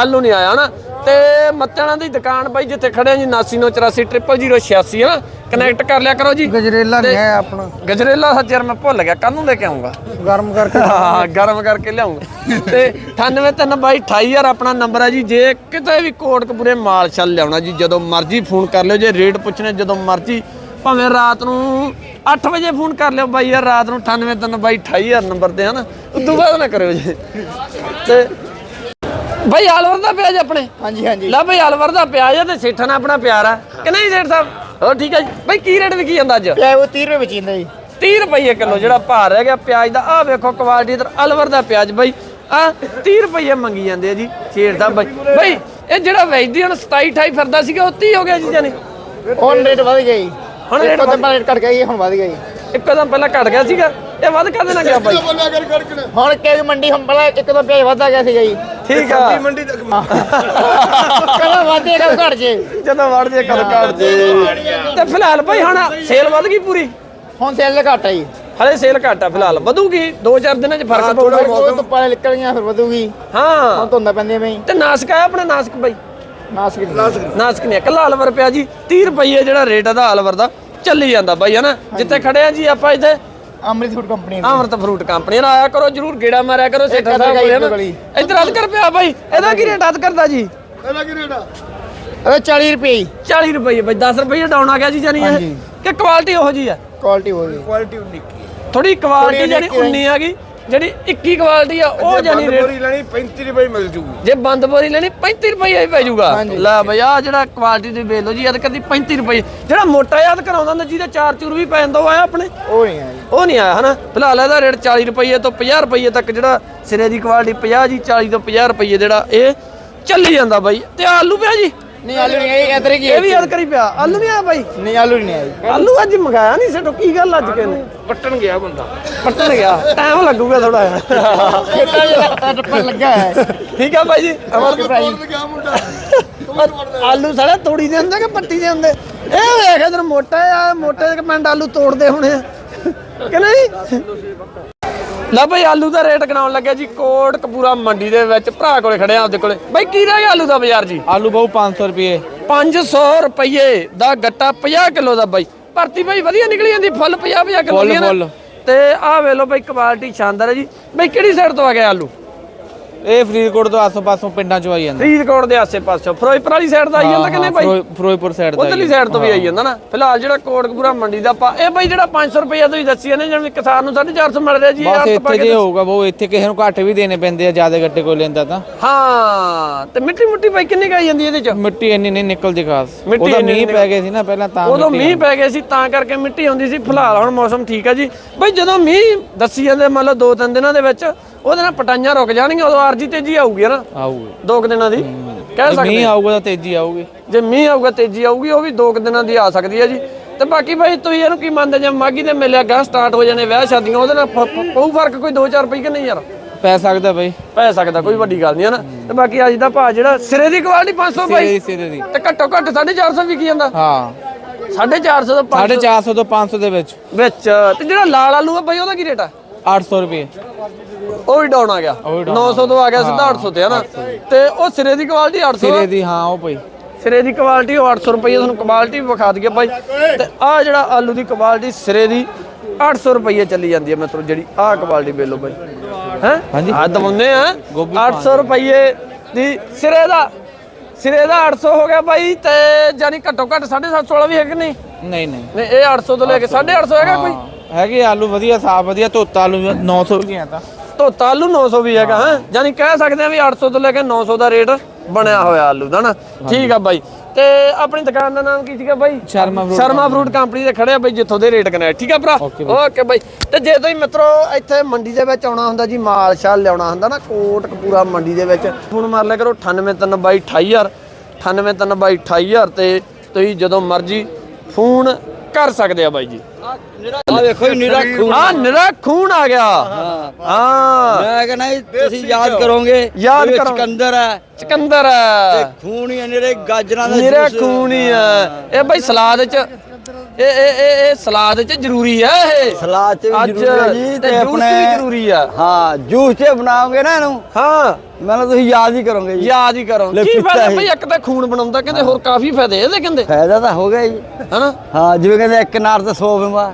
ਆਲੂ ਨਹੀਂ। ਆਇਆ ਨਾ ਤੇ ਮੱਤਿਆਣਾ ਦੀ ਦੁਕਾਨ ਬਾਈ ਜਿੱਥੇ ਖੜੇ ਆ ਜੀ 7984 00086 ਹੈ ਨਾ ਕਨੈਕਟ ਕਰ ਲਿਆ ਕਰੋ ਜੀ। ਗਜਰੇਲਾ ਤੇ- ਗਿਆ ਆਪਣਾ। ਗਜਰੇਲਾ ਸੱਚ ਯਾਰ ਮੈਂ ਭੁੱਲ ਗਿਆ ਕੱਲ ਨੂੰ ਲੈ ਕੇ ਆਉਂਗਾ ਗਰਮ ਕਰਕੇ ਹਾਂ ਗਰਮ ਕਰਕੇ ਲਿਆਉਂਗਾ ਤੇ 9832288000 ਆਪਣਾ ਨੰਬਰ ਹੈ ਜੀ। ਜੇ ਕਿਤੇ ਵੀ ਕੋਟਕਪੂਰੇ ਮਾਲ ਛੱਲ ਲਿਆਉਣਾ ਜੀ ਜਦੋਂ ਮਰਜ਼ੀ ਫੋਨ ਕਰ ਲਿਓ ਜੇ ਰੇਟ ਪੁੱਛਣੇ ਜਦੋਂ ਮਰਜ਼ੀ ਭਾਵੇਂ ਰਾਤ ਨੂੰ 8 ਵਜੇ ਫੋਨ ਕਰ ਲਿਓ ਬਾਈ ਯਾਰ ਰਾਤ ਨੂੰ 9832288000 ਨੰਬਰ ਤੇ ਹਨਾ? ਉਦੋਂ ਬਾਅਦ ਨਾ ਕਰਿਓ ਜੀ। ਤੇ ਬਾਈ ਆਲਵਰ ਦਾ ਪਿਆਜ ਆਪਣੇ। ਹਾਂਜੀ ਹਾਂਜੀ। ਲੈ ਬਈ ਆਲਵਰ ਦਾ ਪਿਆਜ ਆ ਤੇ ਸੇਠਾਂ ਨਾਲ ਆਪਣਾ ਪਿਆਰ ਆ। ਕਿ ਨਹੀਂ ਸੇਠ ਸਾਹਿਬ? ਹੋ ਠੀਕ ਹੈ ਜੀ? ਬਾਈ ਕੀ ਰੇਟ ਵਿਕੀ ਜਾਂਦਾ ਅੱਜ? ਪਿਆ ਉਹ 30 ਰੁਪਏ ਵੇਚੀਂਦਾ ਜੀ। 30 ਰੁਪਏ ਕਿਲੋ ਜਿਹੜਾ ਭਾਰ ਰਹਿ ਗਿਆ ਪਿਆਜ਼ ਦਾ। ਆਹ ਵੇਖੋ ਕੁਆਲਿਟੀ ਇਧਰ ਅਲਵਰ ਦਾ ਪਿਆਜ਼ ਬਾਈ। ਆ 30 ਰੁਪਏ ਮੰਗੀ ਜਾਂਦੇ ਆ ਜੀ ਸ਼ੇਰ ਦਾ ਬਾਈ। ਬਾਈ ਇਹ ਜਿਹੜਾ ਵੇਚਦੀ ਹੁਣ 27 28 ਫਿਰਦਾ ਸੀਗਾ ਉਹ 30 ਹੋ ਗਿਆ ਜੀ ਜਾਨੀ। ਹੁਣ ਰੇਟ ਵਧ ਗਿਆ ਜੀ। ਹੁਣ ਰੇਟ ਤਾਂ ਰੇਟ ਘਟ ਗਿਆ ਜੀ ਹੁਣ ਵਧ ਗਿਆ ਜੀ। ਇੱਕਦਮ ਪਹਿਲਾਂ ਘਟ ਗਿਆ ਸੀਗਾ। ਇਹ ਵੱਧ ਕਾਹਦੇ ਨਾਲ ਗਿਆ ਬਾਈ? ਬੰਨਾ ਕਰ ਹੁਣ ਕੇ ਮੰਡੀ ਪਹਿਲਾਂ ਇੱਕ ਤਾਂ ਪਿਆ ਵਧਾ ਗਿਆ ਸੀਗਾ ਜੀ। ਠੀਕ ਆ। ਮੰਡੀ ਤੱਕ ਕਦੋਂ ਵਧੇ ਕਦੋਂ ਘਟ ਜੇ? ਜਦੋਂ ਵੜ ਜੇ ਕਦ ਘਟ ਜੇ। ਤੇ ਫਿਲਹਾਲ ਬਾਈ ਹੁਣ ਸੇਲ ਵੱਧ ਗਈ ਪੂਰੀ? ਹੁਣ ਸੇਲ ਘਟ ਆ ਜੀ। ਹਲੇ ਸੇਲ ਘਟ ਆ ਫਿਲਹਾਲ। ਵਧੂਗੀ। 2-4 ਦਿਨਾਂ 'ਚ ਫ਼ਰਕ ਥੋੜਾ ਪਊਗਾ। ਬਹੁਤ ਧੁੱਪਾਂ ਨਿਕਲ ਗਈਆਂ ਫਿਰ ਵਧੂਗੀ। ਹਾਂ। ਹੁਣ ਧੁੰਦਾਂ ਪੈਂਦੀਆਂ ਪਈ ਤੇ ਨਾਸਕ ਆ ਆਪਣਾ ਨਾਸਕ ਬਾਈ? ਨਾਸਕ ਨਾਸਕ ਨਹੀਂ। ਕੱਲਾ ਅਲਵਰ ਪਿਆ ਜੀ। 30 ਰੁਪਏ ਜਿਹੜਾ ਰੇਟ ਦਾ ਅਲਵਰ ਦਾ ਚੱਲੀ ਜਾਂਦਾ ਬਾਈ ਹਨਾ? ਜਿੱਥੇ ਖੜੇ ਆ ਜੀ ਆਪਾਂ ਇੱਥੇ Amrit food company Amrit fruit company ਨਾਲ ਆਇਆ ਕਰੋ ਜਰੂਰ ਗੇੜਾ ਮਾਰਿਆ ਕਰੋ ਸੇਠਾ ਸਾਹਿਬ ਕੋਲੇ ਗਲੀ। ਇੱਧਰ ਅੱਧ ਕਰ ਪਿਆ ਬਾਈ। ਇਹਦਾ ਕੀ ਰੇਟ ਅੱਧ ਕਰਦਾ ਜੀ। ਇਹਦਾ ਕੀ ਰੇਟ ਆ? ਇਹ 40 ਰੁਪਏ ਜੀ। 40 ਰੁਪਏ ਬਾਈ 10 ਰੁਪਏ ਡਾਊਨ ਆ ਗਿਆ ਜੀ ਜਾਨੀ ਇਹ। ਕਿ ਕੁਆਲਿਟੀ ਉਹੋ ਜੀ ਆ? ਕੁਆਲਿਟੀ ਹੋ ਗਈ ਕੁਆਲਿਟੀ ਉਨੀ ਕੀ ਥੋੜੀ ਕੁਆਲਿਟੀ ਜਾਨੀ ਨਿੱਕੀ 19 ਆ ਗਈ। ਜਿਹੜੀ 21 ਕੁਆਲਿਟੀ ਆ ਉਹ ਜਾਨੀ ਰੇਟ। ਬੋਰੀ ਲੈਣੀ 35 ਰੁਪਏ ਮਿਲ ਜੂਗੀ। ਜੇ ਬੰਦ ਬੋਰੀ ਲੈਣੀ 35 ਰੁਪਏ ਹੀ ਪੈ ਹਾਂਜੀ। ਲੈ ਬਈ ਆ ਜਿਹੜਾ ਕੁਆਲਿਟੀ ਦੀ ਲਓ ਜੀ ਇਹ ਕਦੀ 35 ਰੁਪਏ ਜਿਹੜਾ ਮੋਟਾ ਯਾਦ ਕਰਾਉਂਦਾ ਹੁੰਦਾ ਜਿਹਦੇ ਚਾਰ ਚੂਰ ਵੀ ਪੈ ਜਾਂਦਾ ਉਹ ਆਇਆ ਆਪਣੇ? ਉਹ ਨਹੀਂ ਆ ਜੀ। ਉਹ ਨਹੀਂ ਆਇਆ ਹਨਾ? ਫਿਲਹਾਲ ਇਹਦਾ ਰੇਟ 40 ਰੁਪਏ ਤੋਂ 50 ਰੁਪਏ ਤੱਕ ਜਿਹੜਾ ਸਿਰੇ ਦੀ ਕੁਆਲਿਟੀ 50 ਜੀ 40 ਤੋਂ 50 ਰੁਪਏ ਜਿਹੜਾ ਇਹ ਚੱਲੀ ਜਾਂਦਾ ਬਾਈ। ਤੇ ਆਲੂ ਪਿਆ ਜੀ। ਨਹੀਂ ਆਲੂ ਨਹੀਂ ਆਈ ਇਧਰ ਕੀ ਇਹ ਵੀ ਯਾਦ ਕਰੀ ਪਿਆ। ਆਲੂ ਨਹੀਂ ਆਇਆ ਬਾਈ? ਨਹੀਂ ਆਲੂ ਨਹੀਂ ਆਈ ਆਲੂ ਅੱਜ ਮੰਗਾਇਆ ਨਹੀਂ ਸਟੋ ਕੀ ਗੱਲ ਅੱਜ ਕਿਨੇ ਪੱਟਣ ਗਿਆ ਬੰਦਾ। ਪੱਟਣ ਗਿਆ। ਟਾਈਮ ਲੱਗੂਗਾ ਥੋੜਾ ਖੇਤਾਂ ਜਿਹੜਾ ਟੱਪਰ ਲੱਗਾ ਹੈ। ਠੀਕ ਆ ਬਾਈ ਜੀ। ਅਮਰ ਤੂੰ ਆਲੂ ਸਾਲੇ ਤੋੜੀ ਦੇ ਹੁੰਦੇ ਕਿ ਪੱਟੀ ਦੇ ਹੁੰਦੇ? ਇਹ ਵੇਖ ਇਧਰ ਮੋਟਾ ਆ ਮੋਟੇ ਦੇ ਪਿੰਡ ਆਲੂ ਤੋੜਦੇ ਹੋਣੇ ਆ। ਕਿ ਨਹੀਂ? ਲੈ ਬਈ ਆਲੂ ਦਾ ਰੇਟ ਗਣਾਉਣ ਲੱਗਿਆ ਜੀ? ਕੋਟ ਕਪੂਰਾ ਮੰਡੀ ਦੇ ਵਿੱਚ ਭਰਾ ਕੋਲੇ ਖੜੇ ਆ ਆਪਦੇ ਕੋਲੇ। ਬਈ ਕੀ ਰਹਿ ਗਿਆ ਆਲੂ ਦਾ ਬਾਜ਼ਾਰ ਜੀ? ਆਲੂ ਬਹੁ 500 ਰੁਪਏ। 500 ਰੁਪਏ ਦਾ ਗੱਟਾ 50 ਕਿਲੋ ਦਾ ਬਾਈ। ਭਰਤੀ ਬਾਈ ਵਧੀਆ ਨਿਕਲੀ ਜਾਂਦੀ ਫੁੱਲ 50 50 ਕਿਲੋ ਦੀ। ਫੁੱਲ। ਤੇ ਆਹ ਵੇਖ ਲਓ ਬਾਈ ਕੁਆਲਿਟੀ ਸ਼ਾਨਦਾਰ ਹੈ ਜੀ। ਬਈ ਕਿਹੜੀ ਸਾਈਡ ਤੋਂ ਆ ਗਿਆ ਆਲੂ? ਇਹ ਫਰੀਦਕੋਟ ਤੋਂ ਆਸੋ ਪਾਸੋਂ ਪਿੰਡਾਂ ਚੋਂ ਆਈ ਜਾਂਦਾ। ਫਰੀਦਕੋਟ ਦੇ ਆਸੇ-ਪਾਸੇ ਫਿਰੋਜ਼ਪੁਰ ਵਾਲੀ ਸਾਈਡ ਦਾ ਆਈ ਜਾਂਦਾ ਕਿ ਨਹੀਂ ਬਾਈ ਫਿਰੋ- ਫਿਰੋਜ਼ਪੁਰ ਸਾਈਡ ਦਾ ਉਧਰਲੀ ਸਾਈਡ ਤੋਂ ਵੀ ਆਈ ਜਾਂਦਾ ਨਾ। ਫਿਲਹਾਲ ਜਿਹੜਾ ਕੋਟਕਪੂਰਾ ਮੰਡੀ ਦਾ ਪਾ ਇਹ ਬਾਈ ਜਿਹੜਾ 500 ਰੁਪਏ ਤੁਸੀਂ ਦੱਸੀ ਨੇ ਜਿਵੇਂ ਕਿਸਾਨ ਨੂੰ 450 ਮਿਲ ਰਿਹਾ ਜੀ ਬਸ ਇੱਥੇ ਜੇ ਹੋਊਗਾ ਬਹੁ ਇੱਥੇ ਕਿਸੇ ਨੂੰ ਘੱਟ ਵੀ ਦੇਣੇ ਪੈਂਦੇ ਆ ਜ਼ਿਆਦਾ ਗੱਟੇ ਕੋਈ ਲੈਂਦਾ ਤਾਂ। ਹਾਂ ਤੇ ਮਿੱਟੀ ਮੁੱਟੀ ਬਾਈ ਕਿੰਨੀ ਕਾਈ ਜਾਂਦੀ ਇਹਦੇ ਚ? ਮਿੱਟੀ ਇੰਨੀ ਨਹੀਂ ਨਿਕਲਦੀ ਖਾਸ। ਮਿੱਟੀ ਉਹਦਾ ਮੀਂਹ ਪੈ ਗਏ ਸੀ ਨਾ ਪਹਿਲਾਂ ਤਾਂ ਉਦੋਂ ਮੀਂਹ ਪੈ ਗਏ ਸੀ ਤਾਂ ਕਰਕੇ ਮਿੱਟੀ ਆਉਂਦੀ ਸੀ। ਫਿਲਹਾਲ ਹੁਣ ਮੌਸਮ ਠੀਕ ਹੈ ਜੀ। ਬਈ ਜਦੋਂ ਮੀਂਹ ਦੱਸੀ ਜਾਂਦੇ ਮੰਨ ਲਓ ਦੋ ਤਿੰਨ ਦਿਨਾਂ ਦੇ ਵਿੱਚ ਉਹਦੇ ਨਾਲ ਪਟਾਈਆਂ ਰੁਕ ਜਾਣਗੀਆਂ ਉਦੋਂ ਆਰਜੀ ਤੇਜ਼ੀ ਆਊਗੀ ਨਾ। ਆਊਗੀ। ਦੋ ਕੁ ਦਿਨਾਂ ਦੀ ਕਹਿ ਸਕਦੇ ਮੀਂਹ ਆਊਗਾ ਤਾਂ ਤੇਜ਼ੀ ਆਊਗੀ। ਜੇ ਮੀਂਹ ਆਊਗਾ ਤੇਜ਼ੀ ਆਊਗੀ ਉਹ ਵੀ ਦੋ ਕੁ ਦਿਨਾਂ ਦੀ ਆ ਸਕਦੀ ਹੈ ਜੀ। ਤੇ ਬਾਕੀ ਭਾਈ ਤੁਸੀਂ ਇਹਨੂੰ ਕੀ ਮੰਨਦੇ ਜੇ ਮਾਗੀ ਦੇ ਮੇਲੇ ਗਾਹ ਸਟਾਰਟ ਹੋ ਜਾਣੇ ਵਿਆਹ ਸ਼ਾਦੀਆਂ ਉਹਦੇ ਨਾਲ ਪਊ ਫ਼ਰਕ ਕੋਈ 2-4 ਰੁਪਏ ਕਿ ਨਹੀਂ ਯਾਰ? ਪੈ ਸਕਦਾ ਬਈ। ਪੈ ਸਕਦਾ ਕੋਈ ਵੱਡੀ ਗੱਲ ਨਹੀਂ ਹੈ ਨਾ। ਤੇ ਬਾਕੀ ਅੱਜ ਦਾ ਭਾਅ ਜਿਹੜਾ ਸਿਰੇ ਦੀ ਕੁਆਲਿਟੀ 500 ਸਿਰੇ ਭਾਈ ਦੀ ਸਿਰੇ ਦੀ। ਤੇ ਘੱਟੋ ਘੱਟ 450 ਵਿਕੀ ਜਾਂਦਾ। ਹਾਂ। 450 ਤੋਂ 500 450 ਤੋਂ 500 ਦੇ ਵਿੱਚ। ਵਿੱਚ। ਤੇ ਜਿਹੜਾ ਲਾਲ ਆਲੂ ਆ ਭਾਈ ਉਹਦਾ ਕੀ ਰੇਟ ਆ? 800 ਰੁਪਏ। ਉਹ ਵੀ ਡਾਊਨ ਆ ਗਿਆ। ਉਹ ਵੀ down 900 ਤੋਂ ਆ ਗਿਆ ਸਿੱਧਾ 800 ਤੇ ਹੈ ਨਾ? ਤੇ ਉਹ ਸਿਰੇ ਦੀ ਕੁਆਲਿਟੀ 800 ਸਿਰੇ ਦੀ ਹਾਂ ਉਹ ਪਈ ਸਿਰੇ ਦੀ ਕੁਆਲਿਟੀ ਉਹ 800 ਰੁਪਏ ਤੁਹਾਨੂੰ ਕੁਆਲਿਟੀ ਵਿਖਾ ਦਈਏ ਭਾਈ ਤੇ ਆ ਜਿਹੜਾ ਆਲੂ ਦੀ ਕੁਆਲਿਟੀ ਸਿਰੇ ਦੀ 800 ਰੁਪਏ ਚੱਲੀ ਜਾਂਦੀ ਹੈ ਮਤਲਬ ਜਿਹੜੀ ਆਹ ਕੁਆਲਿਟੀ ਵੇਲੋ ਭਾਈ ਹੈ? ਹਾਂਜੀ। ਆ ਦਵਾਉਂਦੇ ਆ। ਗੋਭੀ 800 ਰੁਪਏ ਦੀ ਸਿਰੇ ਦਾ। ਸਿਰੇ ਦਾ 800 ਹੋ ਗਿਆ ਭਾਈ ਤੇ ਜਾਨੀ ਘੱਟੋ ਘੱਟ 750 ਵਾਲਾ ਵੀ ਹੈ ਕਿ ਨਹੀਂ? ਨਹੀਂ ਨਹੀਂ। ਨਹੀਂ ਇਹ 800 ਤੋਂ ਲੈ ਕੇ 850 ਹੈਗਾ ਕੋਈ? ਹੈਗੇ ਆਲੂ ਵਧੀਆ ਸਾਫ਼ ਵਧੀਆ ਧੋਤਾ ਆਲੂ 900 ਰੁਪਏ ਤਾਂ। ਧੋਤਾ ਆਲੂ 900 ਵੀ ਹੈਗਾ ਹੈ? ਜਾਨੀ ਕਹਿ ਸਕਦੇ ਆ ਵੀ 800 ਤੋਂ ਲੈ ਕੇ 900 ਦਾ ਰੇਟ ਬਣਿਆ ਹੋਇਆ ਆਲੂ ਦਾ ਨਾ। ਠੀਕ ਆ ਬਾਈ। ਤੇ ਆਪਣੀ ਦੁਕਾਨ ਦਾ ਨਾਮ ਕੀ ਸੀਗਾ ਬਾਈ? Sharma fruit Sharma fruit company ਦੇ ਖੜੇ ਆ ਬਾਈ ਜਿੱਥੋਂ ਦੇ ਰੇਟ ਕਨੈਕਟ। ਠੀਕ ਆ ਭਰਾ? ਓਕੇ ਬਾਈ। ਤੇ ਜੇ ਤੁਸੀਂ ਮਿੱਤਰੋ ਇੱਥੇ ਮੰਡੀ ਦੇ ਵਿੱਚ ਆਉਣਾ ਹੁੰਦਾ ਜੀ ਮਾਲ ਸ਼ਾਲ ਲਿਆਉਣਾ ਹੁੰਦਾ ਨਾ ਕੋਟ ਕਪੂਰਾ ਮੰਡੀ ਦੇ ਵਿੱਚ ਫੋਨ ਮਾਰ ਲਿਆ ਕਰੋ 98322 98322 28000 ਤੇ ਤੁਸੀਂ ਜਦੋਂ ਮਰਜ਼ੀ ਫੋਨ ਕਰ ਸਕਦੇ ਆ ਬਾਈ ਜੀ। ਆ ਵੇਖੋ ਨਿਰਾ ਖੂਨ ਆ। ਨਿਰਾ ਖੂਨ ਆ ਗਿਆ। ਹਾਂ। ਮੈਂ ਕਹਿੰਦਾ ਜੀ, ਤੁਸੀਂ ਯਾਦ ਕਰੋਗੇ ਯਾਦ ਕਰੋ। ਸਿਕੰਦਰ ਹੈ। ਚਕੰਦਰ ਤੇ ਖੂਨ ਹੀ ਹੈ ਨਿਰੇ ਗਾਜਰਾਂ ਦਾ ਨਿਰਾ ਜੂਸ। ਖੂਨ ਹੀ ਆ ਇਹ ਬਾਈ ਸਲਾਦ ਚ ਇਹ ਇਹ ਇਹ ਇਹ ਸਲਾਦ ਚ ਜ਼ਰੂਰੀ ਆ ਇਹ। ਸਲਾਦ ਚ ਵੀ ਅੱਜ ਜ਼ਰੂਰੀ ਹੈ ਜੀ ਤੇ ਜੂਸ ਚ ਵੀ ਜ਼ਰੂਰੀ ਆ ਹਾਂ ਜੂਸ ਤੇ ਬਣਾਓਗੇ ਨਾ ਇਹਨੂੰ। ਹਾਂ। ਮੈਨੂੰ ਤੁਸੀਂ ਯਾਦ ਹੀ ਕਰੋਗੇ ਜੀ। ਯਾਦ ਹੀ ਕਰੋ। ਲੈ ਕੀ ਪੀਤਾ ਫਾਇਦਾ ਹੀ। ਭਈ ਇੱਕ ਤਾਂ ਖੂਨ ਬਣਾਉਂਦਾ ਕਹਿੰਦੇ ਹੋਰ ਕਾਫੀ ਫਾਇਦੇ ਇਹਦੇ ਕਹਿੰਦੇ। ਫਾਇਦਾ ਤਾਂ ਹੋ ਗਿਆ ਜੀ। ਹਨਾ? ਹਾਂ ਜਿਵੇਂ ਕਹਿੰਦੇ ਇੱਕ ਨਾਰ ਤੇ 100 ਬਿਮਾਰ।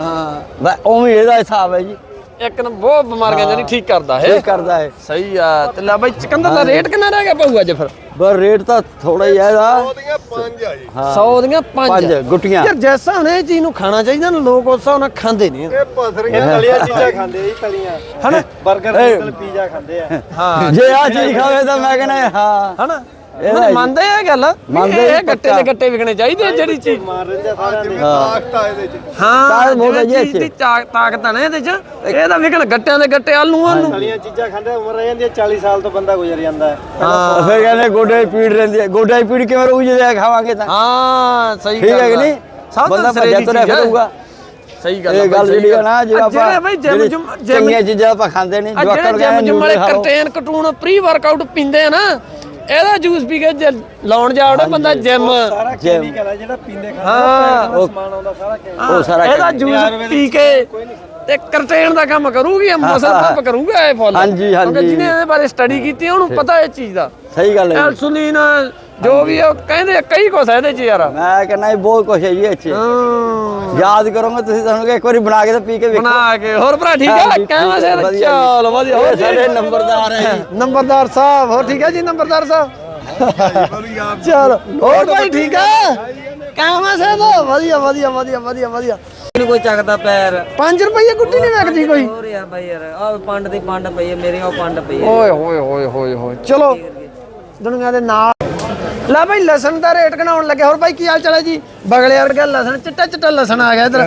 ਹਾਂ। ਬਸ ਉਵੇਂ ਇਹਦਾ ਹਿਸਾਬ ਹੈ ਜੀ। ਇੱਕ ਨਾ ਬਹੁਤ ਬਿਮਾਰੀਆਂ ਜਿਹੜੀ ਠੀਕ ਕਰਦਾ ਹੈ। ਕਰਦਾ ਹੈ। ਸਹੀ ਆ। ਤੇ ਲੈ ਬਈ ਚਿਕਨ ਦਾ ਰੇਟ ਕਿੰਨਾ ਰਹਿ ਗਿਆ ਪਊ ਅੱਜ ਫਿਰ? ਪਰ ਰੇਟ ਤਾਂ ਥੋੜਾ ਹੀ ਹੈ ਇਹਦਾ। ਉਹਦੀਆਂ ਪੰਜ ਆ ਜੀ। 100 ਦੀਆਂ 5 ਪੰਜ ਗੁੱਟੀਆਂ। ਯਾਰ ਜੈਸਾ ਹੁਣ ਇਹ ਚੀਜ਼ ਨੂੰ ਖਾਣਾ ਚਾਹੀਦਾ ਨਾ ਲੋਕ ਉਸ ਹਿਸਾਬ ਨਾਲ ਖਾਂਦੇ ਨਹੀਂ। ਇਹ ਪਥਰੀਆਂ ਤਲੀਆਂ ਚੀਜ਼ਾਂ ਖਾਂਦੇ ਆ ਜੀ ਤਲੀਆਂ। ਹਨਾ? 버ਗਰ ਪੀਜ਼ਾ ਖਾਂਦੇ ਆ। ਹਾਂ। ਜੇ ਆ ਚੀਜ਼ ਖਾਵੇ ਤਾਂ ਮੈਂ ਕਹਿੰਦਾ ਹਾਂ। ਹਨਾ? ਨਹੀਂ, ਮੰਨਦੇ ਆ ਇਹ ਗੱਲ। ਮੰਨਦੇ ਇਹ ਗੱਟੇ। ਦੇ ਗੱਟੇ ਵਿਕਣੇ ਚਾਹੀਦੇ ਆ ਜਿਹੜੀ ਚੀਜ਼। ਮਾਰ ਸਾਰਿਆਂ ਨੇ ਤਾਕਤ ਆ ਇਹਦੇ ਚ। ਹਾਂ ਜਿਹੜੀ ਚੀਜ਼ ਦੀ ਤਾਕ- ਤਾਕਤ ਆ ਨਾ ਇਹਦੇ ਚ ਇਹ ਤਾਂ ਵਿਕਣ ਗੱਟਿਆਂ ਦੇ ਗੱਟੇ ਆਲੂਆਂ ਨੂੰ ਤਲੀਆਂ ਚੀਜ਼ਾਂ ਖਾਂਦੇ ਉਮਰ ਰਹਿ ਜਾਂਦੀ ਹੈ 40 ਸਾਲ ਤੋਂ ਬੰਦਾ ਗੁਜ਼ਰ ਜਾਂਦਾ ਹੈ। ਹਾਂ। ਫਿਰ ਕਹਿੰਦੇ ਗੋਡੇ ਦੀ ਪੀੜ ਰਹਿੰਦੀ ਹੈ। ਗੋਡੇ ਦੀ ਪੀੜ ਕਿਵੇਂ ਰਹੂ ਜੇ ਖਾਵਾਂਗੇ ਤਾਂ? ਹਾਂ ਸਹੀ ਠੀਕ ਗੱਲ ਹੈ ਕਿ ਆ। ਨਹੀਂ? ਸਭ ਬੰਦਾ ਤੋਂ ਸਿਰੇ ਭੱਜਿਆ ਦੀ ਤੁਰਿਆ ਚੀਜ਼ ਆ। ਫਿਰੂਗਾ ਸਹੀ ਗੱਲ ਜਿਹੜੀ ਹੈ ਨਾ ਜਿਹੜਾ ਆ ਆਪਾਂ ਜਿਹੜੇ ਬਈ ਜਿਮ ਜਿਹੜੀ ਜੁਮ ਜਿਮ ਚੰਗੀਆਂ ਚੀਜ਼ਾਂ ਆਪਾਂ ਖਾਂਦੇ ਨਹੀਂ ਆ ਜਵਾਕਾਂ ਜਿਹੜੇ ਨੂੰ ਜਿਮ ਕਹਿੰਦੇ ਜੁਮ ਵਾਲੇ ਨਿਊਡਲ ਖਾਓ। ਕਰਟੇਨ ਕਟੂਨ ਪ੍ਰੀ ਵਰਕਆਊਟ ਪੀਂਦੇ ਆ ਨਾ ਇਹਦਾ ਜੂਸ ਪੀ ਕੇ ਜੇ ਲਾਉਣ ਜਾਵੜੇ ਬੰਦਾ ਜਿਮ ਸਾਰਾ ਕੈਮੀਕਲ ਹੈ ਜਿਹੜਾ ਪੀਂਦੇ ਖਾਂਦੇ ਹਾਂ ਉਹ ਸਮਾਨ ਆਉਂਦਾ ਸਾਰਾ chemical। ਉਹ ਸਾਰਾ ਇਹਦਾ। ਜੂਸ ਪੀ ਕੇ ਤੇ ਕਰਟੇਨ ਦਾ ਕੰਮ ਕਰੂਗੀ ਮਸਲ ਪੰਪ ਕਰੂਗਾ ਇਹ ਫੁੱਲ ਹਾਂਜੀ, ਹਾਂਜੀ। ਕਿਉਂਕਿ ਜਿਹਨੇ ਇਹਦੇ ਬਾਰੇ ਸਟੱਡੀ ਕੀਤੀ ਆ, ਉਹਨੂੰ ਪਤਾ ਇਹ ਚੀਜ਼ ਦਾ ਸਹੀ ਗੱਲ ਹੈ ਜੀ। ਜੋ ਵੀ ਆ, ਉਹ ਕਹਿੰਦੇ ਆ, ਕਈ ਕੁਛ ਆ ਇਹਦੇ ਚ ਯਾਰ। ਮੈਂ ਕਹਿੰਦਾ ਇਹ ਬਹੁਤ ਕੁਝ ਹੈ ਜੀ ਇੱਥੇ ਹਾਂ। ਯਾਦ ਕਰੋਗੇ ਤੁਸੀਂ ਤੁਹਾਨੂੰ ਇੱਕ ਵਾਰੀ ਬਣਾ ਕੇ ਤਾਂ ਪੀ ਕੇ ਵੇਖੋ। ਬਣਾ ਕੇ। ਹੋਰ ਭਰਾ ਠੀਕ ਆ? ਹੈ, ਸਿਰ ਵਧੀਆ ਜੀ। ਚਲ ਵਧੀਆ। ਇਹ ਹੋਰ ਸਾਡੇ ਨੰਬਰਦਾਰ ਹੈ ਜੀ। ਨੰਬਰਦਾਰ ਸਾਹਿਬ ਹੋਰ ਠੀਕ ਹੈ ਜੀ ਨੰਬਰਦਾਰ ਸਾਹਿਬ? ਚਲ ਹੋਰ ਭਾਈ ਠੀਕ ਆ? ਕਹਿਵਾ ਸਿਰ ਵਧੀਆ ਵਧੀਆ ਵਧੀਆ ਵਧੀਆ ਵਧੀਆ। ਨਹੀਂ ਕੋਈ ਚੱਕਦਾ ਪੈਰ। 5 ਰੁਪਏ ਗੁੱਟੀ ਨਹੀਂ ਵਿਕਦੀ ਕੋਈ? ਹੋਰ ਯਾਰ ਬਾਈ ਯਾਰ ਆ ਪੰਡ ਦੀ ਪੰਡ ਪਈ ਹੈ ਮੇਰੇ ਉਹ ਪੰਡ ਪਈ ਹੈ। ਓਏ ਹੋਏ ਹੋਏ ਹੋਏ ਹੋਏ। ਚਲੋ ਦੁਨੀਆ ਦੇ ਨਾਲ ਲੈ ਭਾਈ ਲਸਣ ਦਾ ਰੇਟ ਘਣਾਉਣ ਲੱਗੇ। ਹੋਰ ਭਾਈ ਕੀ ਹਾਲ ਚਾਲ ਹੈ ਜੀ? ਬਗਲੇ ਵਰਗਾ ਲਸਣ ਚਿੱਟਾ ਚਿੱਟਾ ਲਸਣ ਆ ਗਿਆ ਇਧਰ।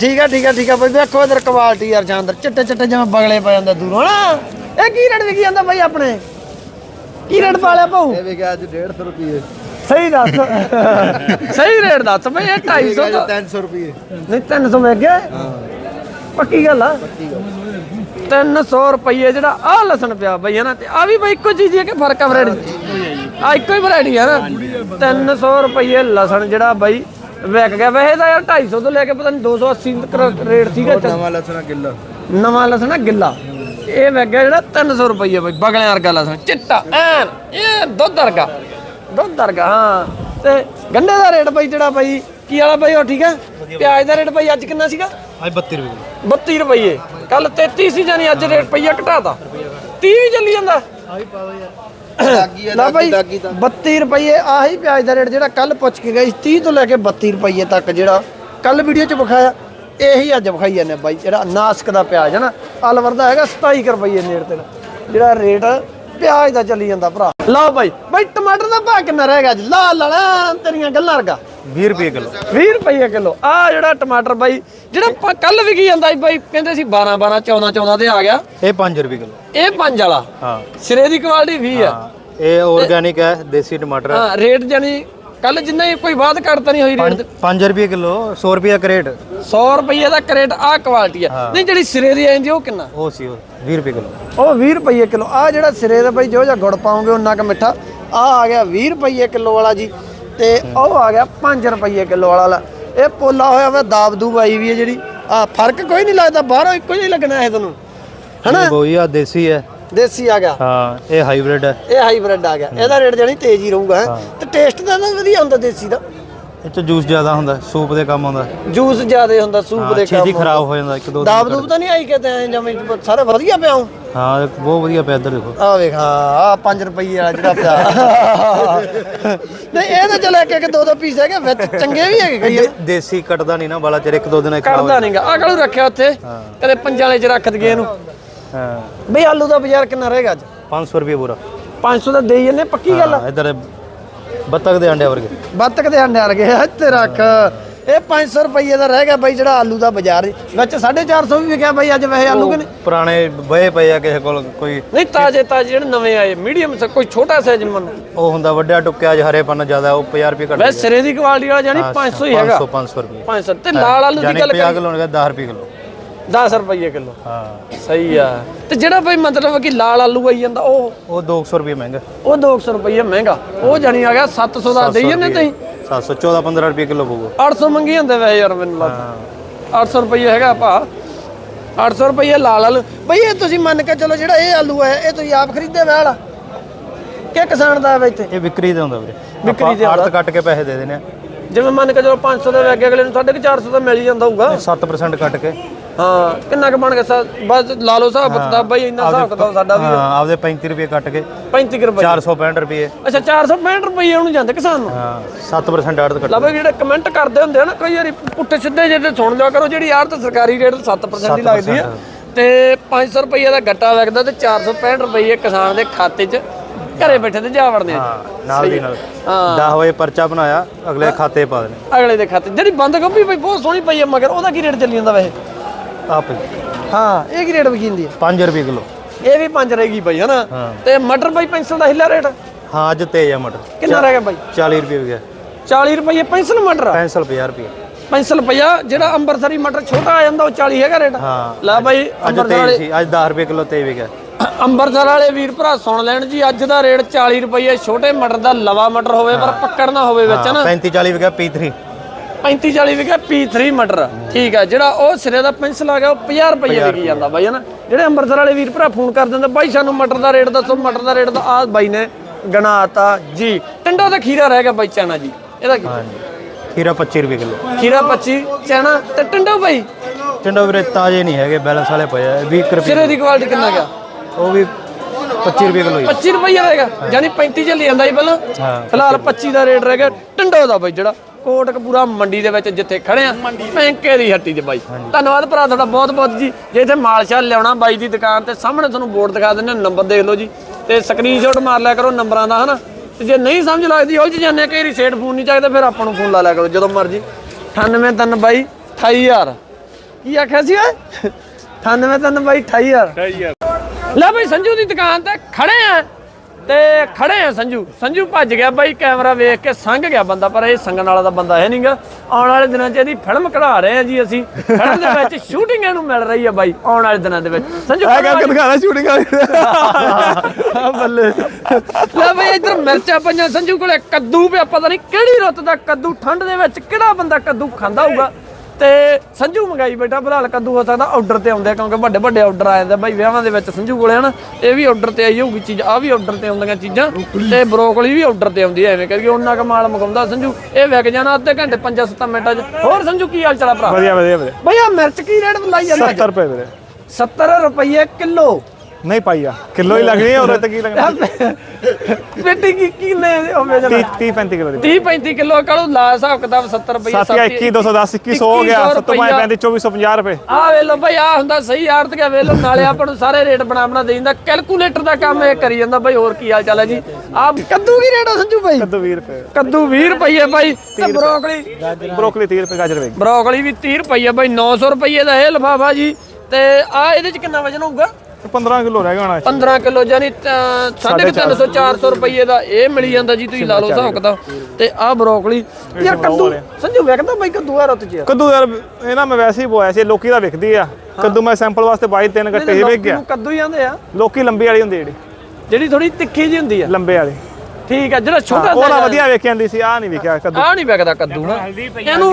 ਠੀਕ ਆ ਠੀਕ ਆ ਠੀਕ ਆ। ਭਾਈ ਵੇਖੋ ਇਧਰ ਕੁਆਲਿਟੀ ਯਾਰ ਸ਼ਾਨਦਾਰ ਚਿੱਟੇ ਚਿੱਟੇ ਜਿਵੇਂ ਬਗਲੇ ਪੈ ਜਾਂਦੇ ਦੂਰੋਂ ਨਾ। ਇਹ ਕੀ ਰੇਟ ਵਿਕੀ ਜਾਂਦਾ ਭਾਈ ਆਪਣੇ? ਕੀ ਰੇਟ ਪਾਲਿਆ ਭਾਊ? ਇਹ ਵੀ ਗਿਆ ਅੱਜ 150 ਰੁਪਏ ਸਹੀ ਦੱਸ। <laughs> ਸਹੀ ਰੇਟ ਦੱਸ ਭਾਈ ਇਹ 250 ਤੋਂ 300 ਰੁਪਏ ਨਹੀਂ 300 ਮਿਲ ਗਿਆ। ਪੱਕੀ ਗੱਲ ਆ। 300 ਰੁਪਏ ਜਿਹੜਾ ਆ ਲਸਣ ਪਿਆ ਬਈ ਹੈ ਨਾ? ਤੇ ਆ ਵੀ ਬਈ ਇੱਕੋ ਚੀਜ਼ ਹੈ ਕਿ ਫ਼ਰਕ ਆ ਵੈਰਾਈਟੀ ਆ ਇੱਕੋ ਹੀ ਵੈਰਾਈਟੀ ਹੈ ਨਾ? 300 ਰੁਪਏ ਲਸਣ ਜਿਹੜਾ ਬਈ ਵਿਕ ਗਿਆ। ਵੈਸੇ ਤਾਂ ਯਾਰ 250 ਤੋਂ ਲੈ ਕੇ ਪਤਾ ਨਹੀਂ 280 ਤੱਕ ਰੇਟ ਸੀਗਾ ਨਵਾਂ ਲਸਣਾ ਕਿੱਲਾ ਨਵਾਂ ਲਸਣ ਗਿੱਲਾ। ਇਹ ਵਿਕ ਗਿਆ ਜਿਹੜਾ 300 ਰੁਪਏ ਬਈ ਬਗਲਿਆਂ ਵਰਗਾ ਲਸਣ ਚਿੱਟਾ ਐਨ ਇਹ ਦੁੱਧ ਵਰਗਾ। ਦੁੱਧ ਵਰਗਾ ਹਾਂ। ਤੇ ਗੰਡੇ ਦਾ ਰੇਟ ਬਈ ਜਿਹੜਾ ਬਈ ਕੀ ਵਾਲਾ ਬਈ ਉਹ ਠੀਕ ਹੈ? ਪਿਆਜ਼ ਦਾ ਰੇਟ ਬਈ ਅੱਜ ਕਿੰਨਾ ਸੀਗਾ? ਅੱਜ 32 ਰੁਪਏ। 32 ਰੁਪਏ ਕੱਲ 33 ਸੀ ਜਾਨੀ ਅੱਜ ਰੇਟ ਪਈਆ ਘਟਾਤਾ। 30 ਵੀ ਚੱਲੀ ਜਾਂਦਾ। ਲੈ ਬਈ 32 ਰੁਪਏ ਆਹੀ ਪਿਆਜ਼ ਦਾ ਰੇਟ ਜਿਹੜਾ ਕੱਲ ਪੁੱਛ ਕੇ ਗਈ 30 ਤੋਂ ਲੈ ਕੇ 32 ਰੁਪਏ ਤੱਕ ਜਿਹੜਾ ਕੱਲ ਵੀਡੀਓ 'ਚ ਵਿਖਾਇਆ ਇਹੀ ਅੱਜ ਵਿਖਾਈ ਜਾਂਦੇ ਬਾਈ ਜਿਹੜਾ ਨਾਸਕ ਦਾ ਪਿਆਜ਼ ਹੈ ਨਾ ਅਲਵਰ ਦਾ ਹੈਗਾ 27 ਕੁ ਰੁਪਏ ਨੇੜ ਤੇ ਜਿਹੜਾ ਰੇਟ ਪਿਆਜ਼ ਦਾ ਚੱਲੀ ਜਾਂਦਾ ਭਰਾ। ਲਓ ਬਾਈ ਬਾਈ ਟਮਾਟਰ ਦਾ ਭਾਅ ਕਿੰਨਾ ਰਹੇਗਾ ਅੱਜ? ਲਾ ਲਾ ਤੇਰੀਆਂ ਗੱਲਾਂ ਵਰਗਾ। 20 ਰੁਪਏ ਕਿਲੋ। 20 ਰੁਪਏ ਕਿਲੋ। ਆ ਜਿਹੜਾ ਟਮਾਟਰ ਬਾਈ ਜਿਹੜਾ ਕੱਲ ਵਿਕੀ ਜਾਂਦਾ ਸੀ ਬਾਈ ਕਹਿੰਦੇ ਸੀ 12 12 14 14 ਤੇ ਆ ਗਿਆ। ਇਹ 5 ਰੁਪਏ ਕਿਲੋ। ਇਹ ਪੰਜ ਵਾਲਾ। ਹਾਂ। ਸਿਰੇ ਦੀ ਕੁਆਲਿਟੀ 20 ਆ। ਇਹ ਆਰਗੈਨਿਕ ਹੈ ਦੇਸੀ ਟਮਾਟਰ। ਹਾਂ ਰੇਟ ਜਾਨੀ ਕੱਲ ਜਿੰਨਾ ਹੀ ਕੋਈ ਬਾਤ ਘਟਤਾ ਨਹੀਂ ਹੋਈ ਰੇਟ 5 ਰੁਪਏ ਕਿਲੋ 100 ਰੁਪਏ ਕਰੇਟ। 100 ਰੁਪਏ ਦਾ ਕਰੇਟ ਆ ਕੁਆਲਿਟੀ ਆ। ਨਹੀਂ ਜਿਹੜੀ ਸਿਰੇ ਦੀ ਆਂਦੀ ਉਹ ਕਿੰਨਾ? ਉਹ ਸੀ ਉਹ 20 ਰੁਪਏ ਕਿਲੋ। ਉਹ 20 ਰੁਪਏ ਕਿਲੋ। ਆ ਜਿਹੜਾ ਸਿਰੇ ਦਾ ਬਾਈ ਜੋ ਜਿਹਾ ਗੁੜ ਪਾਉਂਗੇ ਉਹਨਾਂ ਕ ਮਿੱਠਾ। ਆ ਆ ਗਿਆ 20 ਰੁਪਏ ਕਿਲੋ ਵਾਲਾ ਜੀ। ਤੇ ਉਹ ਆ ਗਿਆ 5 ਰੁਪਏ ਕਿਲੋ ਵਾਲਾ ਲਾ। ਇਹ ਪੋਲਾ ਹੋਇਆ ਵਾ ਦਾਬਦੂ ਆਈ ਵੀ ਹੈ ਜਿਹੜੀ। ਆ ਫ਼ਰਕ ਕੋਈ ਨਹੀਂ ਲੱਗਦਾ ਬਾਹਰੋਂ ਇੱਕੋ ਜਿਹਾ ਹੀ ਲੱਗਣਾ ਇਹ ਤੁਹਾਨੂੰ ਹਨਾ? ਬੋਈ ਆ ਦੇਸੀ ਹੈ। ਦੇਸੀ ਆ ਗਿਆ। ਹਾਂ ਇਹ ਹਾਈਬ੍ਰਿਡ ਹੈ। ਇਹ ਹਾਈਬ੍ਰਿਡ ਆ ਗਿਆ। ਇਹਦਾ ਰੇਟ ਜਾਨੀ ਤੇਜ਼ ਹੀ ਰਹੂਗਾ। ਤੇ ਟੇਸਟ ਦਾ ਤਾਂ ਵਧੀਆ ਹੁੰਦਾ ਦੇਸੀ ਦਾ। ਇਹ ਚ ਜੂਸ ਜ਼ਿਆਦਾ ਹੁੰਦਾ ਸੂਪ ਦੇ ਕੰਮ ਆਉਂਦਾ। ਜੂਸ ਜ਼ਿਆਦਾ ਹੁੰਦਾ ਸੂਪ ਦੇ ਛੇਤੀ ਖਰਾਬ ਹੋ ਜਾਂਦਾ ਇੱਕ ਦੋ ਦਾਬ ਦੂਬ ਤਾਂ ਨਹੀਂ ਆਈ ਕਿਤੇ ਜਮੇ ਸਾਰੇ ਵਧੀਆ ਪਿਆ ਹੂੰ ਹਾਂ ਬਹੁਤ ਵਧੀਆ ਪਿਆ ਇੱਧਰ ਦੇਖੋ। ਆ ਵੇਖ ਆ 5 ਰੁਪਏ ਵਾਲਾ ਜਿਹੜਾ ਪਿਆ। ਨਹੀਂ ਇਹ ਤਾਂ ਚਲ ਇੱਕ ਇੱਕ ਦੋ ਦੋ ਪੀਸ ਹੈਗੇ ਵਿੱਚ ਚੰਗੇ ਵੀ ਹੈਗੇ ਕਈ। ਦੇਸੀ ਕੱਟਦਾ ਨਹੀਂ ਨਾ ਬਾਲਾ ਚਿਰ ਇੱਕ ਦੋ ਦਿਨ ਖਰਾਬ ਕੱਢਦਾ ਨਹੀਂਗਾ ਆ ਕਾਲੂ ਰੱਖਿਆ ਉੱਥੇ ਕਦੇ ਪੰਜਾਂ ਵਾਲੇ ਚ ਰੱਖ ਦਈਏ ਇਹਨੂੰ। ਹਾਂ। ਬਈ ਆਲੂ ਦਾ ਬਾਜ਼ਾਰ ਕਿੰਨਾ ਰਹੇਗਾ ਅੱਜ? 500 ਰੁਪਏ ਪੂਰਾ। 500 ਦਾ ਦੇਈ ਜੰਨੇ ਪੱਕੀ ਗੱਲ ਆ। ਇੱਧਰ ਬੱਤਖ ਦੇ ਅੰਡੇ ਵਰਗੇ। ਬੱਤਕ ਦੇ ਅੰਡੇ ਵਰਗੇ ਇੱਥੇ ਰੱਖ। ਇਹ 500 ਰੁਪਏ ਦਾ ਰਹਿ ਗਿਆ ਬਾਈ ਜਿਹੜਾ ਆਲੂ ਦਾ ਬਾਜ਼ਾਰ। ਵਿੱਚ 450 ਵੀ ਵਿਕਿਆ ਬਾਈ ਅੱਜ ਵੈਸੇ ਆਲੂ ਕਿ ਨਹੀਂ ਪੁਰਾਣੇ ਬਏ ਪਏ ਆ ਕਿਸੇ ਕੋਲ ਕੋਈ ਨਹੀਂ ਤਾਜ਼ੇ ਤਾਜ਼ੇ ਜਿਹੜੇ ਨਵੇਂ ਆਏ ਮੀਡੀਅਮ ਸੇ ਕੋਈ ਛੋਟਾ ਸਾਈਜ਼ ਮਨ ਉਹ ਹੁੰਦਾ ਵੱਡਾ ਟੁੱਕਿਆ ਜ ਹਰੇ ਪੰਨ ਜ਼ਿਆਦਾ ਉਹ 50 ਰੁਪਏ ਘੱਟ ਵੈਸੇ ਸਿਰੇ ਦੀ ਕੁਆਲਿਟੀ ਵਾਲਾ ਜਾਨੀ 500 ਹੀ ਹੈਗਾ। 500 500 ਰੁਪਏ। 500 ਤੇ ਲਾਲ ਆਲੂ ਦੀ ਗੱਲ 50 ਕਰੀ ਕਿਲੋ ਹੋਣਗੇ 10 ਰੁਪਏ ਕਿਲੋ। 10 ਰੁਪਏ ਕਿਲੋ। ਹਾਂ। ਸਹੀ ਆ। ਤੇ ਜਿਹੜਾ ਬਈ ਮਤਲਬ ਕਿ ਲਾਲ ਆਲੂ ਆਈ ਜਾਂਦਾ ਉਹ? ਉਹ 200 ਰੁਪਏ ਮਹਿੰਗਾ। ਉਹ 200 ਰੁਪਏ ਮਹਿੰਗਾ। ਉਹ ਜਾਨੀ ਆ ਗਿਆ 700 ਦਾ ਦੇਈ ਜੰਨੇ ਤੁਸੀਂ? 700 14 15 ਰੁਪਏ ਕਿਲੋ ਪਊਗਾ। 800 ਮੰਗੀ ਜਾਂਦੇ ਵੇ ਯਾਰ ਮੈਨੂੰ ਲੱਗਦਾ। 800 ਰੁਪਏ ਹੈਗਾ ਭਾ। 800 ਰੁਪਏ ਲਾਲ ਆਲੂ। ਬਈ ਇਹ ਤੁਸੀਂ ਮੰਨ ਕੇ ਚਲੋ ਜਿਹੜਾ ਇਹ ਆਲੂ ਹੈ ਇਹ ਤੁਸੀਂ ਆਪ ਖਰੀਦੇ ਵੇ ਵਾਲਾ? ਕਿ ਕਿਸਾਨ ਦਾ ਹੈ ਇੱਥੇ? ਇਹ ਵਿਕਰੀ ਤੇ ਹੁੰਦਾ ਵੀਰੇ। ਵਿਕਰੀ ਤੇ ਆੜਤ ਕੱਟ ਕੇ ਪੈਸੇ ਦੇ ਦੇਣੇ ਜਿਵੇਂ ਮੰਨ ਕੇ ਚਲੋ 500 ਦੇ ਅੱਗੇ ਅਗਲੇ ਨੂੰ 450 ਤਾਂ ਮਿਲ ਹੀ ਜਾਂਦਾ ਹੋਊਗਾ। 7% ਕੱਟ ਕੇ। ਹਾਂ ਕਿੰਨਾ ਕੁ ਬਣ ਗਿਆ ਸਾ ਬਸ ਲਾ ਲਓ ਹਿਸਾਬ ਕਿਤਾਬ ਬਈ ਇੰਨਾ ਹਿਸਾਬ ਕਿਤਾਬ ਸਾਡਾ ਵੀ ਹਾਂ ਆਪਦੇ 35 ਰੁਪਏ ਕੱਟ ਕੇ। 35 ਰੁਪਏ। 465 ਰੁਪਏ। ਅੱਛਾ 465 ਰੁਪਏ ਉਹਨੂੰ ਜਾਂਦੇ ਕਿਸਾਨ ਨੂੰ? ਹਾਂ 7% ਆੜਤ ਕੱਟ ਲਾ ਬਈ ਜਿਹੜੇ ਕਮੈਂਟ ਕਰਦੇ ਹੁੰਦੇ ਆ ਨਾ ਕਈ ਵਾਰੀ ਪੁੱਠੇ ਸਿੱਧੇ ਜਿਹੇ ਸੁਣ ਲਿਆ ਕਰੋ ਜਿਹੜੀ ਯਾਰ ਤਾਂ ਸਰਕਾਰੀ ਰੇਟ 7% ਦੀ ਲੱਗਦੀ ਆ ਤੇ 500 ਰੁਪਏ ਦਾ ਗੱਟਾ ਲੱਗਦਾ ਤੇ 465 ਰੁਪਏ ਕਿਸਾਨ ਦੇ ਖਾਤੇ 'ਚ ਘਰੇ ਬੈਠੇ ਤੇ ਜਾ ਵੜਦੇ ਆ। ਹਾਂ ਨਾਲ ਦੀ ਨਾਲ। ਹਾਂ। 10 ਵਜੇ ਪਰਚਾ ਬਣਾਇਆ ਅਗਲੇ ਖਾਤੇ ਪਾ ਦੇਣੇ। ਅਗਲੇ ਦੇ ਖਾਤੇ ਜਿਹੜੀ ਬੰਦ ਗੋਭੀ ਬਈ ਬਹੁਤ ਸੋਹਣੀ ਪਈ ਆ ਮਗਰ ਉਹਦਾ ਕੀ ਰੇਟ ਚੱਲੀ ਜਾਂਦਾ ਵੈਸੇ? ਆਪ ਹਾਂ। ਇਹ ਕੀ ਰੇਟ ਵਿਕੀਂਦੀ ਹੈ? 5 ਰੁਪਏ ਕਿਲੋ। ਇਹ ਵੀ ਪੰਜ ਰਹੇਗੀ ਬਈ ਹਨਾ? ਤੇ ਮਟਰ ਬਈ ਪੈਨਸਲ ਦਾ ਹਿੱਲਾ ਰੇਟ? ਹਾਂ ਅੱਜ ਤੇਜ ਆ ਮਟਰ। ਕਿੰਨਾ ਰਹਿ ਗਿਆ ਬਾਈ? 40 ਰੁਪਏ ਹੋ ਗਿਆ। 40 ਰੁਪਏ ਪੈਨਸਲ ਮਟਰ ਪੈਨਸਲ 50 ਰੁਪਏ। ਪੈਨਸਲ ਪਿਆ ਜਿਹੜਾ ਅੰਬਰਸਰੀ ਮਟਰ ਛੋਟਾ ਆ ਜਾਂਦਾ ਉਹ 40 ਹੈਗਾ ਰੇਟ? ਹਾਂ। ਲੈ ਬਾਈ ਅੱਜ ਤੇਜ ਵਾਲੇ ਸੀ ਅੱਜ 10 ਰੁਪਏ ਕਿਲੋ ਤੇਜ ਵਿਕਿਆ ਅੰਬਰਸਰ ਵਾਲੇ ਵੀਰ ਭਰਾ ਸੁਣ ਲੈਣ ਜੀ ਅੱਜ ਦਾ ਰੇਟ 40 ਰੁਪਏ ਛੋਟੇ ਮਟਰ ਦਾ ਲਵਾ ਮਟਰ ਹੋਵੇ ਪਰ ਪੱਕੜ ਨਾ ਹੋਵੇ ਵਿੱਚ ਨਾ 35 40 ਵਿਕਿਆ P3 35 40 ਵਿਕਿਆ P3 ਮਟਰ। ਠੀਕ ਆ ਜਿਹੜਾ ਉਹ ਸਿਰੇ ਦਾ ਪੈਨਸਲ ਆ ਗਿਆ ਉਹ 50 ਰੁਪਏ ਵਿਕੀ ਜਾਂਦਾ ਬਾਈ ਹਨਾ ਜਿਹੜੇ ਅੰਮ੍ਰਿਤਸਰ ਵਾਲੇ ਵੀਰ ਭਰਾ ਫੋਨ ਕਰ ਦਿੰਦੇ ਬਾਈ ਸਾਨੂੰ ਮਟਰ ਦਾ ਰੇਟ ਦੱਸੋ ਮਟਰ ਦਾ ਰੇਟ ਤਾਂ ਆ ਬਾਈ ਨੇ ਗਣਾਤਾ ਜੀ। ਟੰਡੋ ਦਾ ਖੀਰਾ ਰਹਿ ਗਿਆ ਬਾਈ ਚਾਣਾ ਜੀ। ਇਹਦਾ ਕੀ? ਖੀਰਾ 25 ਰੁਪਏ ਕਿਲੋ। ਖੀਰਾ 25 ਚਾਣਾ ਤੇ ਟੰਡੋ ਬਾਈ? ਟਿੰਡੋ ਵੀਰੇ ਤਾਜ਼ੇ ਨਹੀਂ ਹੈਗੇ ਬੈਲੈਂਸ ਵਾਲੇ ਪਏ ਆ 20 ਰੁਪਏ ਸਿਰੇ ਦੀ ਕੁਆਲਿਟੀ ਕਿੰਨਾ ਗਿਆ ਉਹ ਵੀ 25 ਰੁਪਏ ਕਿਲੋ ਹੀ 25 ਰੁਪਏ ਰਹੇਗਾ ਯਾਨੀ 35 ਚੱਲੀ ਜਾਂਦਾ ਜੀ ਪਹਿਲਾਂ। ਹਾਂ। ਫਿਲਹਾਲ 25 ਦਾ ਰੇਟ ਰਹਿ ਗਿਆ ਟੰਡੋ ਦਾ ਬਾਈ ਜਿਹੜਾ ਕੋਟਕਪੂਰਾ ਮੰਡੀ ਦੇ ਵਿੱਚ ਜਿੱਥੇ ਖੜੇ ਆ ਪੈਂਕੇ ਦੀ ਹੱਟੀ ਤੇ ਬਾਈ। ਧੰਨਵਾਦ ਭਰਾ ਤੁਹਾਡਾ ਬਹੁਤ ਬਹੁਤ ਜੀ। ਜੇ ਇੱਥੇ ਮਾਲ ਸ਼ਾਲ ਲਿਆਉਣਾ ਬਾਈ ਦੀ ਦੁਕਾਨ ਤੇ ਸਾਹਮਣੇ ਤੁਹਾਨੂੰ ਬੋਰਡ ਦਿਖਾ ਦਿੰਦੇ ਨੰਬਰ ਦੇਖ ਲਓ ਜੀ। ਤੇ ਸਕਰੀਨਸ਼ਾਟ ਮਾਰ ਲਿਆ ਕਰੋ ਨੰਬਰਾਂ ਦਾ ਹਨਾ? ਤੇ ਜੇ ਨਹੀਂ ਸਮਝ ਲੱਗਦੀ ਉਲਝ ਜਾਂਦੇ ਆ ਕਈ ਵਾਰੀ ਸੇਟ ਫੋਨ ਨਹੀਂ ਚੱਕਦੇ ਫਿਰ ਆਪਾਂ ਨੂੰ ਫੋਨ ਲਾ ਲਿਆ ਕਰੋ ਜਦੋਂ ਮਰਜ਼ੀ। 98 ਤਿੰਨ ਬਾਈ 28000 ਕੀ ਆਖਿਆ ਸੀ ਓਏ? 98 ਤਿੰਨ ਬਾਈ 28000 ਲੈ ਬਈ ਸੰਜੂ ਦੀ ਦੁਕਾਨ ਤੇ ਖੜੇ ਆ। ਤੇ ਖੜੇ ਆ ਸੰਜੂ। ਸੰਜੂ ਭੱਜ ਗਿਆ ਬਾਈ ਕੈਮਰਾ ਵੇਖ ਕੇ ਸੰਗ ਗਿਆ ਬੰਦਾ ਪਰ ਇਹ ਸੰਗਣ ਵਾਲਾ ਦਾ ਬੰਦਾ ਹੈ ਨਹੀਂਗਾ। ਆਉਣ ਵਾਲੇ ਦਿਨਾਂ 'ਚ ਇਹਦੀ ਫਿਲਮ ਕਢਾ ਰਹੇ ਆ ਜੀ ਅਸੀਂ। ਫਿਲਮ ਦੇ ਵਿੱਚ ਸ਼ੂਟਿੰਗ ਇਹਨੂੰ ਮਿਲ ਰਹੀ ਆ ਬਾਈ ਆਉਣ ਵਾਲੇ ਦਿਨਾਂ ਦੇ ਵਿੱਚ। ਸੰਜੂ ਦਿਖਾਣਾ ਸ਼ੂਟਿੰਗ ਆ ਬੱਲੇ। ਲੈ ਬਈ ਇੱਧਰ ਮਿਰਚਾਂ ਪਈਆਂ। ਸੰਜੂ ਕੋਲੇ ਕੱਦੂ ਪਿਆ ਪਤਾ ਨਹੀਂ ਕਿਹੜੀ ਰੁੱਤ ਦਾ ਕੱਦੂ ਠੰਡ ਦੇ ਵਿੱਚ ਕਿਹੜਾ ਬੰਦਾ ਕੱਦੂ ਖਾਂਦਾ ਹੋਊਗਾ? ਤੇ ਸੰਜੂ ਮੰਗਾਈ ਬੇਟਾ ਫਿਲਹਾਲ ਕੱਦੂ ਹੋ ਸਕਦਾ ਆਰਡਰ ਤੇ ਆਉਂਦੇ ਕਿਉਂਕਿ ਵੱਡੇ ਵੱਡੇ ਆਰਡਰ ਆ ਜਾਂਦੇ ਬਾਈ ਵਿਆਹਾਂ ਦੇ ਵਿੱਚ ਸੰਜੂ ਕੋਲੇ ਹਨਾ ਇਹ ਵੀ ਆਰਡਰ ਤੇ ਆਈ ਹੋਊਗੀ ਚੀਜ਼ ਆ ਵੀ ਆਰਡਰ ਤੇ ਆਉਂਦੀਆਂ ਚੀਜ਼ਾਂ ਤੇ ਬਰੋਕਲੀ ਵੀ ਆਰਡਰ ਤੇ ਆਉਂਦੀ ਐ ਐਵੇਂ ਕਰਕੇ ਉਹਨਾਂ ਕ ਮਾਲ ਮੰਗਾਉਂਦਾ ਸੰਜੂ। ਇਹ ਵਿਕ ਜਾਣਾ ਅੱਧੇ ਘੰਟੇ 5-7 ਮਿੰਟਾਂ 'ਚ। ਹੋਰ ਸੰਜੂ ਕੀ ਹਾਲ ਚਾਲ ਆ ਭਰਾ? ਵਧੀਆ ਵਧੀਆ ਵੀਰੇ ਬਈ ਆ ਮਿਰਚ ਕੀ ਰੇਟ ਲਾਈ ਜਾਂਦਾ 70 ਰੁਪਏ ਵੀਰੇ। 70 ਰੁਪਏ ਕਿਲੋ। ਨਹੀਂ ਪਾਈਆ ਕਿਲੋ ਹੀ ਲੱਗਣੀ ਹੈ ਔਰ ਤੇ ਕੀ ਲੱਗਣਾ? ਪੇਟੀ ਕੀ ਕੀ ਨੇ ਹੋਵੇ ਜਨਾ 30 30 35 ਕਿਲੋ ਦੀ 30 35 ਕਿਲੋ ਕਾਲੂ ਲਾ ਹਿਸਾਬ ਕਿਤਾਬ 70 ਰੁਪਏ 7 ਜਾਂ 21 210 2100 ਹੋ ਗਿਆ 7 5 35 2450 ਰੁਪਏ। ਆ ਵੇ ਲੋ ਭਾਈ ਆ ਹੁੰਦਾ ਸਹੀ ਆੜਤ ਗਿਆ ਵੇ ਲੋ ਨਾਲੇ ਆਪਾਂ ਨੂੰ ਸਾਰੇ ਰੇਟ ਬਣਾ ਬਣਾ ਦੇ ਦਿੰਦਾ ਕੈਲਕੂਲੇਟਰ ਦਾ ਕੰਮ ਇਹ ਕਰੀ ਜਾਂਦਾ ਭਾਈ ਹੋਰ ਕੀ ਹਾਲ ਚਾਲ ਹੈ ਜੀ? ਆ ਕੱਦੂ ਕੀ ਰੇਟ ਆ ਸੰਜੂ ਭਾਈ? ਕੱਦੂ 20 ਰੁਪਏ। ਕੱਦੂ 20 ਰੁਪਏ ਭਾਈ ਤੇ ਬਰੋਕਲੀ? ਬਰੋਕਲੀ 30 ਰੁਪਏ ਗਾਜਰ ਵੇਗ ਬਰੋਕਲੀ ਵੀ 30 ਰੁਪਏ ਭਾਈ 900 ਰੁਪਏ ਦਾ ਇਹ ਲਫਾਫਾ ਜੀ। ਤੇ ਆ ਇਹਦੇ ਚ ਕਿੰਨਾ ਵਜਨ ਹੋਊਗਾ? 15 ਕਿਲੋ ਰਹਿ ਗਿਆ ਹੋਣਾ 15 ਕਿਲੋ ਯਾਨੀ 350 400 ਰੁਪਏ। ਦਾ ਇਹ ਮਿਲੀ ਜਾਂਦਾ ਜੀ ਤੁਸੀਂ ਲਾ ਲਓ ਹਿਸਾਬ ਕਿਤਾਬ। ਤੇ ਆ ਬਰੋਕਲੀ ਯਾਰ ਕੱਦੂ ਸੰਜੂ ਵੇਖਦਾ ਭਾਈ ਕੱਦੂ ਆ ਰੁੱਤ ਚ ਕੱਦੂ ਯਾਰ ਇਹ ਨਾ ਮੈਂ ਵੈਸੇ ਹੀ ਬੋਇਆ ਸੀ ਲੋਕੀ ਦਾ ਵਿਕਦੀ ਆ। ਕੱਦੂ ਮੈਂ ਸੈਂਪਲ ਵਾਸਤੇ 22 ਤਿੰਨ ਗੱਟੇ ਹੀ ਗਿਆ। ਨੂੰ ਕੱਦੂ ਹੀ ਆਂਦੇ ਆ। ਲੋਕੀ ਲੰਬੀ ਵਾਲੀ ਹੁੰਦੀ ਜਿਹੜੀ। ਜਿਹੜੀ ਥੋੜੀ ਤਿੱਖੀ ਜੀ ਹੁੰਦੀ ਆ। ਲੰਬੇ ਵਾਲੀ। ਠੀਕ ਆ ਜਿਹੜਾ ਛੋਟਾ ਉਹ ਨਾ ਵਧੀਆ ਵੇਖ ਜਾਂਦੀ ਸੀ ਆ ਨਹੀਂ ਵਿਕਿਆ ਕੱਦੂ। ਆ ਨਹੀਂ ਵਿਕਦਾ ਕੱਦੂ ਨਾ। ਇਹਨੂੰ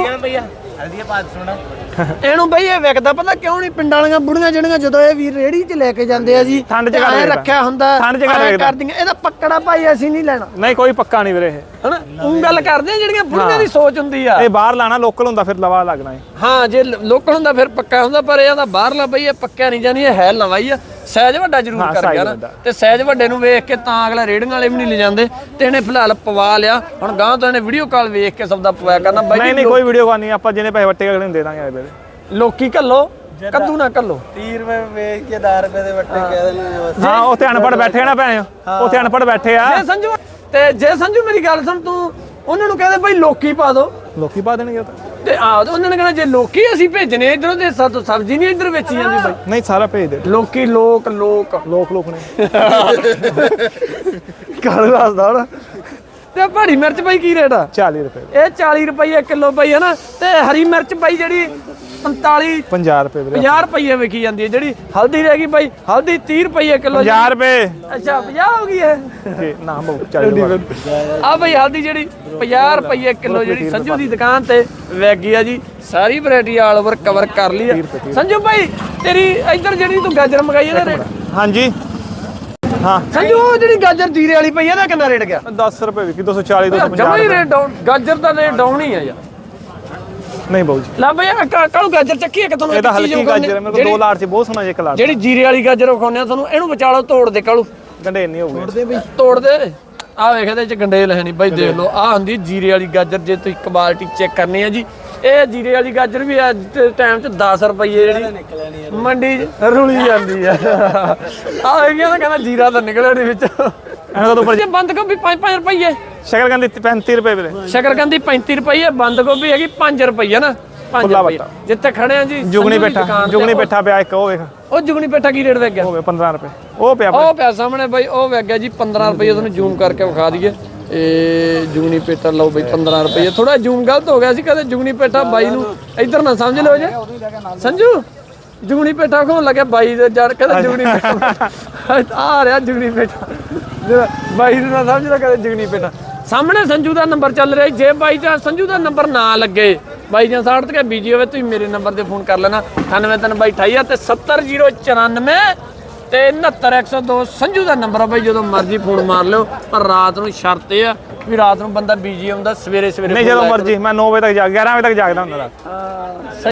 ਇਹਨੂੰ ਬਈ ਇਹ ਵਿਕਦਾ ਪਤਾ ਕਿਉਂ ਨਹੀਂ ਪਿੰਡਾਂ ਵਾਲੀਆਂ ਬੁੜੀਆਂ ਜਿਹੜੀਆਂ ਜਦੋਂ ਇਹ ਵੀਰ ਰੇੜੀ 'ਚ ਲੈ ਕੇ ਜਾਂਦੇ ਆ ਜੀ ਠੰਡ 'ਚ ਵਿਕਦਾ। ਰੱਖਿਆ ਹੁੰਦਾ ਠੰਡ 'ਚ ਵਿਕਦਾ। ਕਰਦੀਆਂ ਇਹਦਾ ਪੱਕੜਾ ਭਾਈ ਅਸੀਂ ਨਹੀਂ ਲੈਣਾ। ਨਹੀਂ ਕੋਈ ਪੱਕਾ ਨਹੀਂ ਵੀਰੇ ਇਹ। ਹਨਾ? ਉਹ ਗੱਲ ਕਰਦੇ ਆ ਜਿਹੜੀਆਂ ਬੁੜੀਆਂ ਦੀ ਸੋਚ ਹੁੰਦੀ ਆ। ਇਹ ਬਾਹਰ ਲਾਣਾ ਲੋਕਲ ਹੁੰਦਾ ਫਿਰ ਲਵਾ ਲੱਗਣਾ ਹੈ ਹਾਂ ਜੇ ਲੋਕਲ ਹੁੰਦਾ ਫਿਰ ਪੱਕਾ ਹੁੰਦਾ ਪਰ ਇਹਦਾ ਬਾਹਰਲਾ ਬਈ ਇਹ ਪੱਕਾ ਨਹੀਂ ਜਾਨੀ ਇਹ ਹੈ ਨਵਾਈ ਆ। ਸਹਿਜ ਵੱਡਾ ਜ਼ਰੂਰ ਹਾਂ, ਕਰ ਗਿਆ ਨਾ ਵੱਡਾ। ਤੇ ਸਹਿਜ ਵੱਡੇ ਨੂੰ ਵੇਖ ਕੇ ਤਾਂ ਅਗਲਾ ਰੇੜੀਆਂ ਵਾਲੇ ਵੀ ਨਹੀਂ ਲੈ ਜਾਂਦੇ ਤੇ ਇਹਨੇ ਫਿਲਹਾਲ ਪਵਾ ਲਿਆ। ਹੁਣ ਗਾਂ ਤੋਂ ਇਹਨੇ ਵੀਡੀਓ ਕਾਲ ਵੇਖ ਕੇ ਸਭ ਦਾ ਪਵਾਇਆ ਕਰਨਾ। ਬਾਈ ਨਹੀਂ ਨਹੀਂ ਕੋਈ ਵੀਡੀਓ ਕਾ ਨਹੀਂ ਆਪਾਂ ਜਿਹਨੇ ਪੈਸੇ ਵੱਟੇ ਅਗਲੇ ਨੂੰ ਦੇ ਦਾਂਗੇ ਵੀਰੇ ਲੋਕੀ ਕੱਲੋ ਕੱਦੂ ਨਾ ਕੱਲੋ 30 ਰੁਪਏ ਵੇਚ ਕੇ 10 ਰੁਪਏ ਦੇ ਵੱਟੇ ਕਹਿ ਦਿੰਦੇ ਨੇ ਬਸ। ਹਾਂ ਉੱਥੇ ਅਨਪੜ ਬੈਠੇ ਆ ਨਾ ਭੈਣੇ ਉੱਥੇ ਅਨਪੜ ਬੈਠੇ ਆ। ਜੇ ਸੰਜੂ ਤੇ ਜੇ ਸੰਜੂ ਮੇਰੀ ਗੱਲ ਸੁਣ ਤੂੰ ਉਹਨਾਂ ਨੂੰ ਕਹਦੇ ਭਾਈ ਲੋਕੀ ਪਾ ਦੋ। ਲੋਕੀ ਪਾ ਦੇਣਗੇ ਉਹ ਤਾਂ। ਤੇ ਆ ਉਹਨਾਂ ਨੇ ਕਹਿਣਾ ਜੇ ਲੋਕੀ ਅਸੀਂ ਭੇਜਨੇ ਇਧਰੋਂ ਤੇ ਸਾਤੋਂ ਸਬਜ਼ੀ ਨਹੀਂ ਇਧਰ ਵੇਚੀ ਜਾਂਦੀ ਬਾਈ। ਨਹੀਂ ਸਾਰਾ ਭੇਜ ਦੇ। ਲੋਕੀ ਲੋਕ ਲੋਕ। ਲੋਕ ਲੋਕ ਨੇ। ਗੱਲ ਦੱਸਦਾ ਹੁਣ। ਤੇ ਪਹਾੜੀ ਮਿਰਚ ਬਾਈ ਕੀ ਰੇਟ ਆ? 40 ਰੁਪਏ। ਇਹ 40 ਰੁਪਏ ਕਿਲੋ ਪਈ ਹੈ ਨਾ ਤੇ ਹਰੀ ਮਿਰਚ ਪਈ ਜਿਹੜੀ 45 50 ਰੁਪਏ ਵੀਰੇ। 50 ਰੁਪਏ ਵਿਕੀ ਜਾਂਦੀ ਹੈ ਜਿਹੜੀ ਹਲਦੀ ਰਹਿ ਗਈ ਬਾਈ ਹਲਦੀ 30 ਰੁਪਏ ਕਿਲੋ 50 ਰੁਪਏ। ਅੱਛਾ 50 ਹੋ ਗਈ ਹੈ ਨਾ ਬਹੁ 40 ਰੁਪਏ ਆ ਬਈ ਹਲਦੀ ਜਿਹੜੀ 50 ਰੁਪਏ ਕਿਲੋ ਜਿਹੜੀ ਸੰਜੂ ਦੀ ਦੁਕਾਨ ਤੇ ਵਿਕ ਗਈ ਆ ਜੀ ਸਾਰੀ ਵੈਰਾਈਟੀ ਆਲ ਓਵਰ ਕਵਰ ਕਰ ਲਈ ਆ। ਸੰਜੂ ਭਾਈ ਤੇਰੀ ਇੱਧਰ ਜਿਹੜੀ ਤੂੰ ਗਾਜਰ ਮੰਗਾਈ ਇਹਦਾ ਰੇਟ? ਹਾਂਜੀ। ਹਾਂ। ਸੰਜੂ ਉਹ ਜਿਹੜੀ ਗਾਜਰ ਜੀਰੇ ਵਾਲੀ ਪਈ ਇਹਦਾ ਕਿੰਨਾ ਰੇਟ ਗਿਆ? 10 ਰੁਪਏ ਵਿਕੀ 240 ਜਮਾ 250 ਹੀ ਰੇਟ ਡਾਊਨ ਗਾਜਰ ਦਾ ਰੇਟ ਡਾਊਨ ਹੀ ਆ ਯਾਰ। ਨਹੀਂ ਬਹੁ ਜੀ। ਲੈ ਬਈ ਕਾਲੂ ਗਾਜਰ ਚੱਕੀ ਹੈ ਕਿ ਤੁਹਾਨੂੰ ਇਹ ਤਾਂ ਇੱਕ ਹਲਕੀ ਗਾਜਰ ਹੈ ਮੇਰੇ ਕੋਲ ਦੋ ਲਾਟ ਸੀ ਬਹੁਤ ਸੋਹਣਾ ਜਿਹਾ ਇੱਕ ਲਾਟ। ਜਿਹੜੀ ਜੀਰੇ ਵਾਲੀ ਗਾਜਰ ਵਿਖਾਉਂਦੇ ਆ ਤੁਹਾਨੂੰ ਇਹਨੂੰ ਵਿਚਾਲੋ ਤੋੜ ਦੇ ਕਾਲੂ ਗੰਡੇ ਨਹੀਂ ਹੋ ਗਏ। ਤੋੜ ਦੇ ਆ ਵੇਖ ਇਹਦੇ ਚ ਗੰਡੇਲ ਹੈ ਨਹੀਂ ਬਾਈ ਦੇਖ ਲਓ ਆ ਹੁੰਦੀ ਜੀਰੇ ਵਾਲੀ ਗਾਜਰ ਜੇ ਤੁਸੀਂ ਕੁਆਲਿਟੀ ਚੈੱਕ ਕਰਨੀ ਹੈ ਜੀ ਇਹ ਜੀਰੇ ਵਾਲੀ ਗਾਜਰ ਵੀ ਅੱਜ ਦੇ ਟਾਈਮ ਚ 10 ਰੁਪਏ ਜਿਹੜੀ ਮੰਡੀ 'ਚ ਰੁਲੀ ਜਾਂਦੀ ਆ। ਆ ਹੈਗੀਆਂ ਤਾਂ ਕਹਿੰਦਾ ਜੀਰਾ ਤਾਂ ਨਿਕਲਿਆ ਨਹੀਂ ਵਿੱਚ। ਇਹਨਾਂ ਤੋਂ ਉੱਪਰ ਜੇ ਬੰਦ ਗੋਭੀ 5-5 ਰੁਪਏ ਸ਼ਕਰਕੰਦੀ 35 ਰੁਪਏ ਵੀਰੇ। ਸ਼ਕਰਕੰਦੀ 35 ਰੁਪਏ ਬੰਦ ਗੋਭੀ ਹੈਗੀ 5 ਰੁਪਏ ਨਾ। 5 ਖੁੱਲਾ ਰੁਪਏ ਵੱਟਾ। ਜਿੱਥੇ ਖੜੇ ਆ ਜੀ ਦੀ ਬੈਠਾ ਉਹ- ਬੈਠਾ ਪਿਆ ਇੱਕ ਉਹ ਵੇਖ। ਉਹ ਜੁਗਨੀ ਬੈਠਾ ਕੀ ਰੇਟ ਵੇਚ ਗਿਆ? ਹੋ ਗਏ 15 ਰੁਪਏ। ਉਹ ਪਿਆ ਉਹ ਪਿਆ ਸਾਹਮਣੇ ਬਾਈ ਉਹ ਵੇਚ ਗਿਆ ਜੀ 15 ਰੁਪਏ ਤੁਹਾਨੂੰ ਜ਼ੂਮ ਕਰਕੇ ਵਿਖਾ ਦਈਏ। ਇਹ ਜੁਗਨੀ ਪੇਟਾ ਲਓ ਬਈ 15 ਰੁਪਏ ਥੋੜਾ ਜ਼ੂਮ ਗਲਤ ਹੋ ਗਿਆ ਸੀ ਕਦੇ ਜੁਗਨੀ ਪੇਟਾ ਬਾਈ ਨੂੰ ਇੱਧਰ ਨਾ ਸਮਝ ਲਿਓ ਜੇ। ਸੰਜੂ ਜੁਗਨੀ ਪੇਟਾ ਕੋਣ ਲੱਗਿਆ ਬਾਈ ਦੇ ਜੜ ਕਹਿੰਦਾ ਜੁਗਨੀ ਪੇਟਾ। ਆ ਰਿਹਾ ਜੁਗਨੀ ਪੇਟਾ। ਬਾਈ ਨੂੰ ਨਾ ਸਮਝ ਲਿਆ ਕਦੇ ਜੁਗਨੀ ਪੇਟਾ। ਸਾਹਮਣੇ ਸੰਜੂ ਦਾ ਨੰਬਰ ਚੱਲ ਰਿਹਾ ਜੀ। ਜੇ ਬਾਈ ਚਾਂਸ ਸੰਜੂ ਦਾ ਨੰਬਰ ਨਾ ਲੱਗੇ ਬਾਈ ਜਾਂ ਸਾੜ ਤੇ ਬੀਜੀ ਹੋਵੇ ਤੁਸੀਂ ਮੇਰੇ ਨੰਬਰ ਤੇ ਫੋਨ ਕਰ ਲੈਣਾ। 98328 ਤੇ 70094 ਤੇ 69102 ਸੰਜੂ ਦਾ ਨੰਬਰ ਆ ਬਾਈ ਜਦੋਂ ਮਰਜ਼ੀ ਫੋਨ ਮਾਰ ਲਿਓ ਪਰ ਰਾਤ ਨੂੰ ਸ਼ਰਤ ਇਹ ਆ ਵੀ ਰਾਤ ਨੂੰ ਬੰਦਾ ਬੀਜੀ ਆਉਂਦਾ ਸਵੇਰੇ ਸਵੇਰੇ ਨਹੀਂ ਜਦੋਂ। ਮਰਜ਼ੀ ਮੈਂ 9 ਵਜੇ ਤੱਕ ਜਾਗ 11 ਵਜੇ ਤੱਕ ਜਾਗਦਾ ਹੁੰਦਾ ਰਾਤ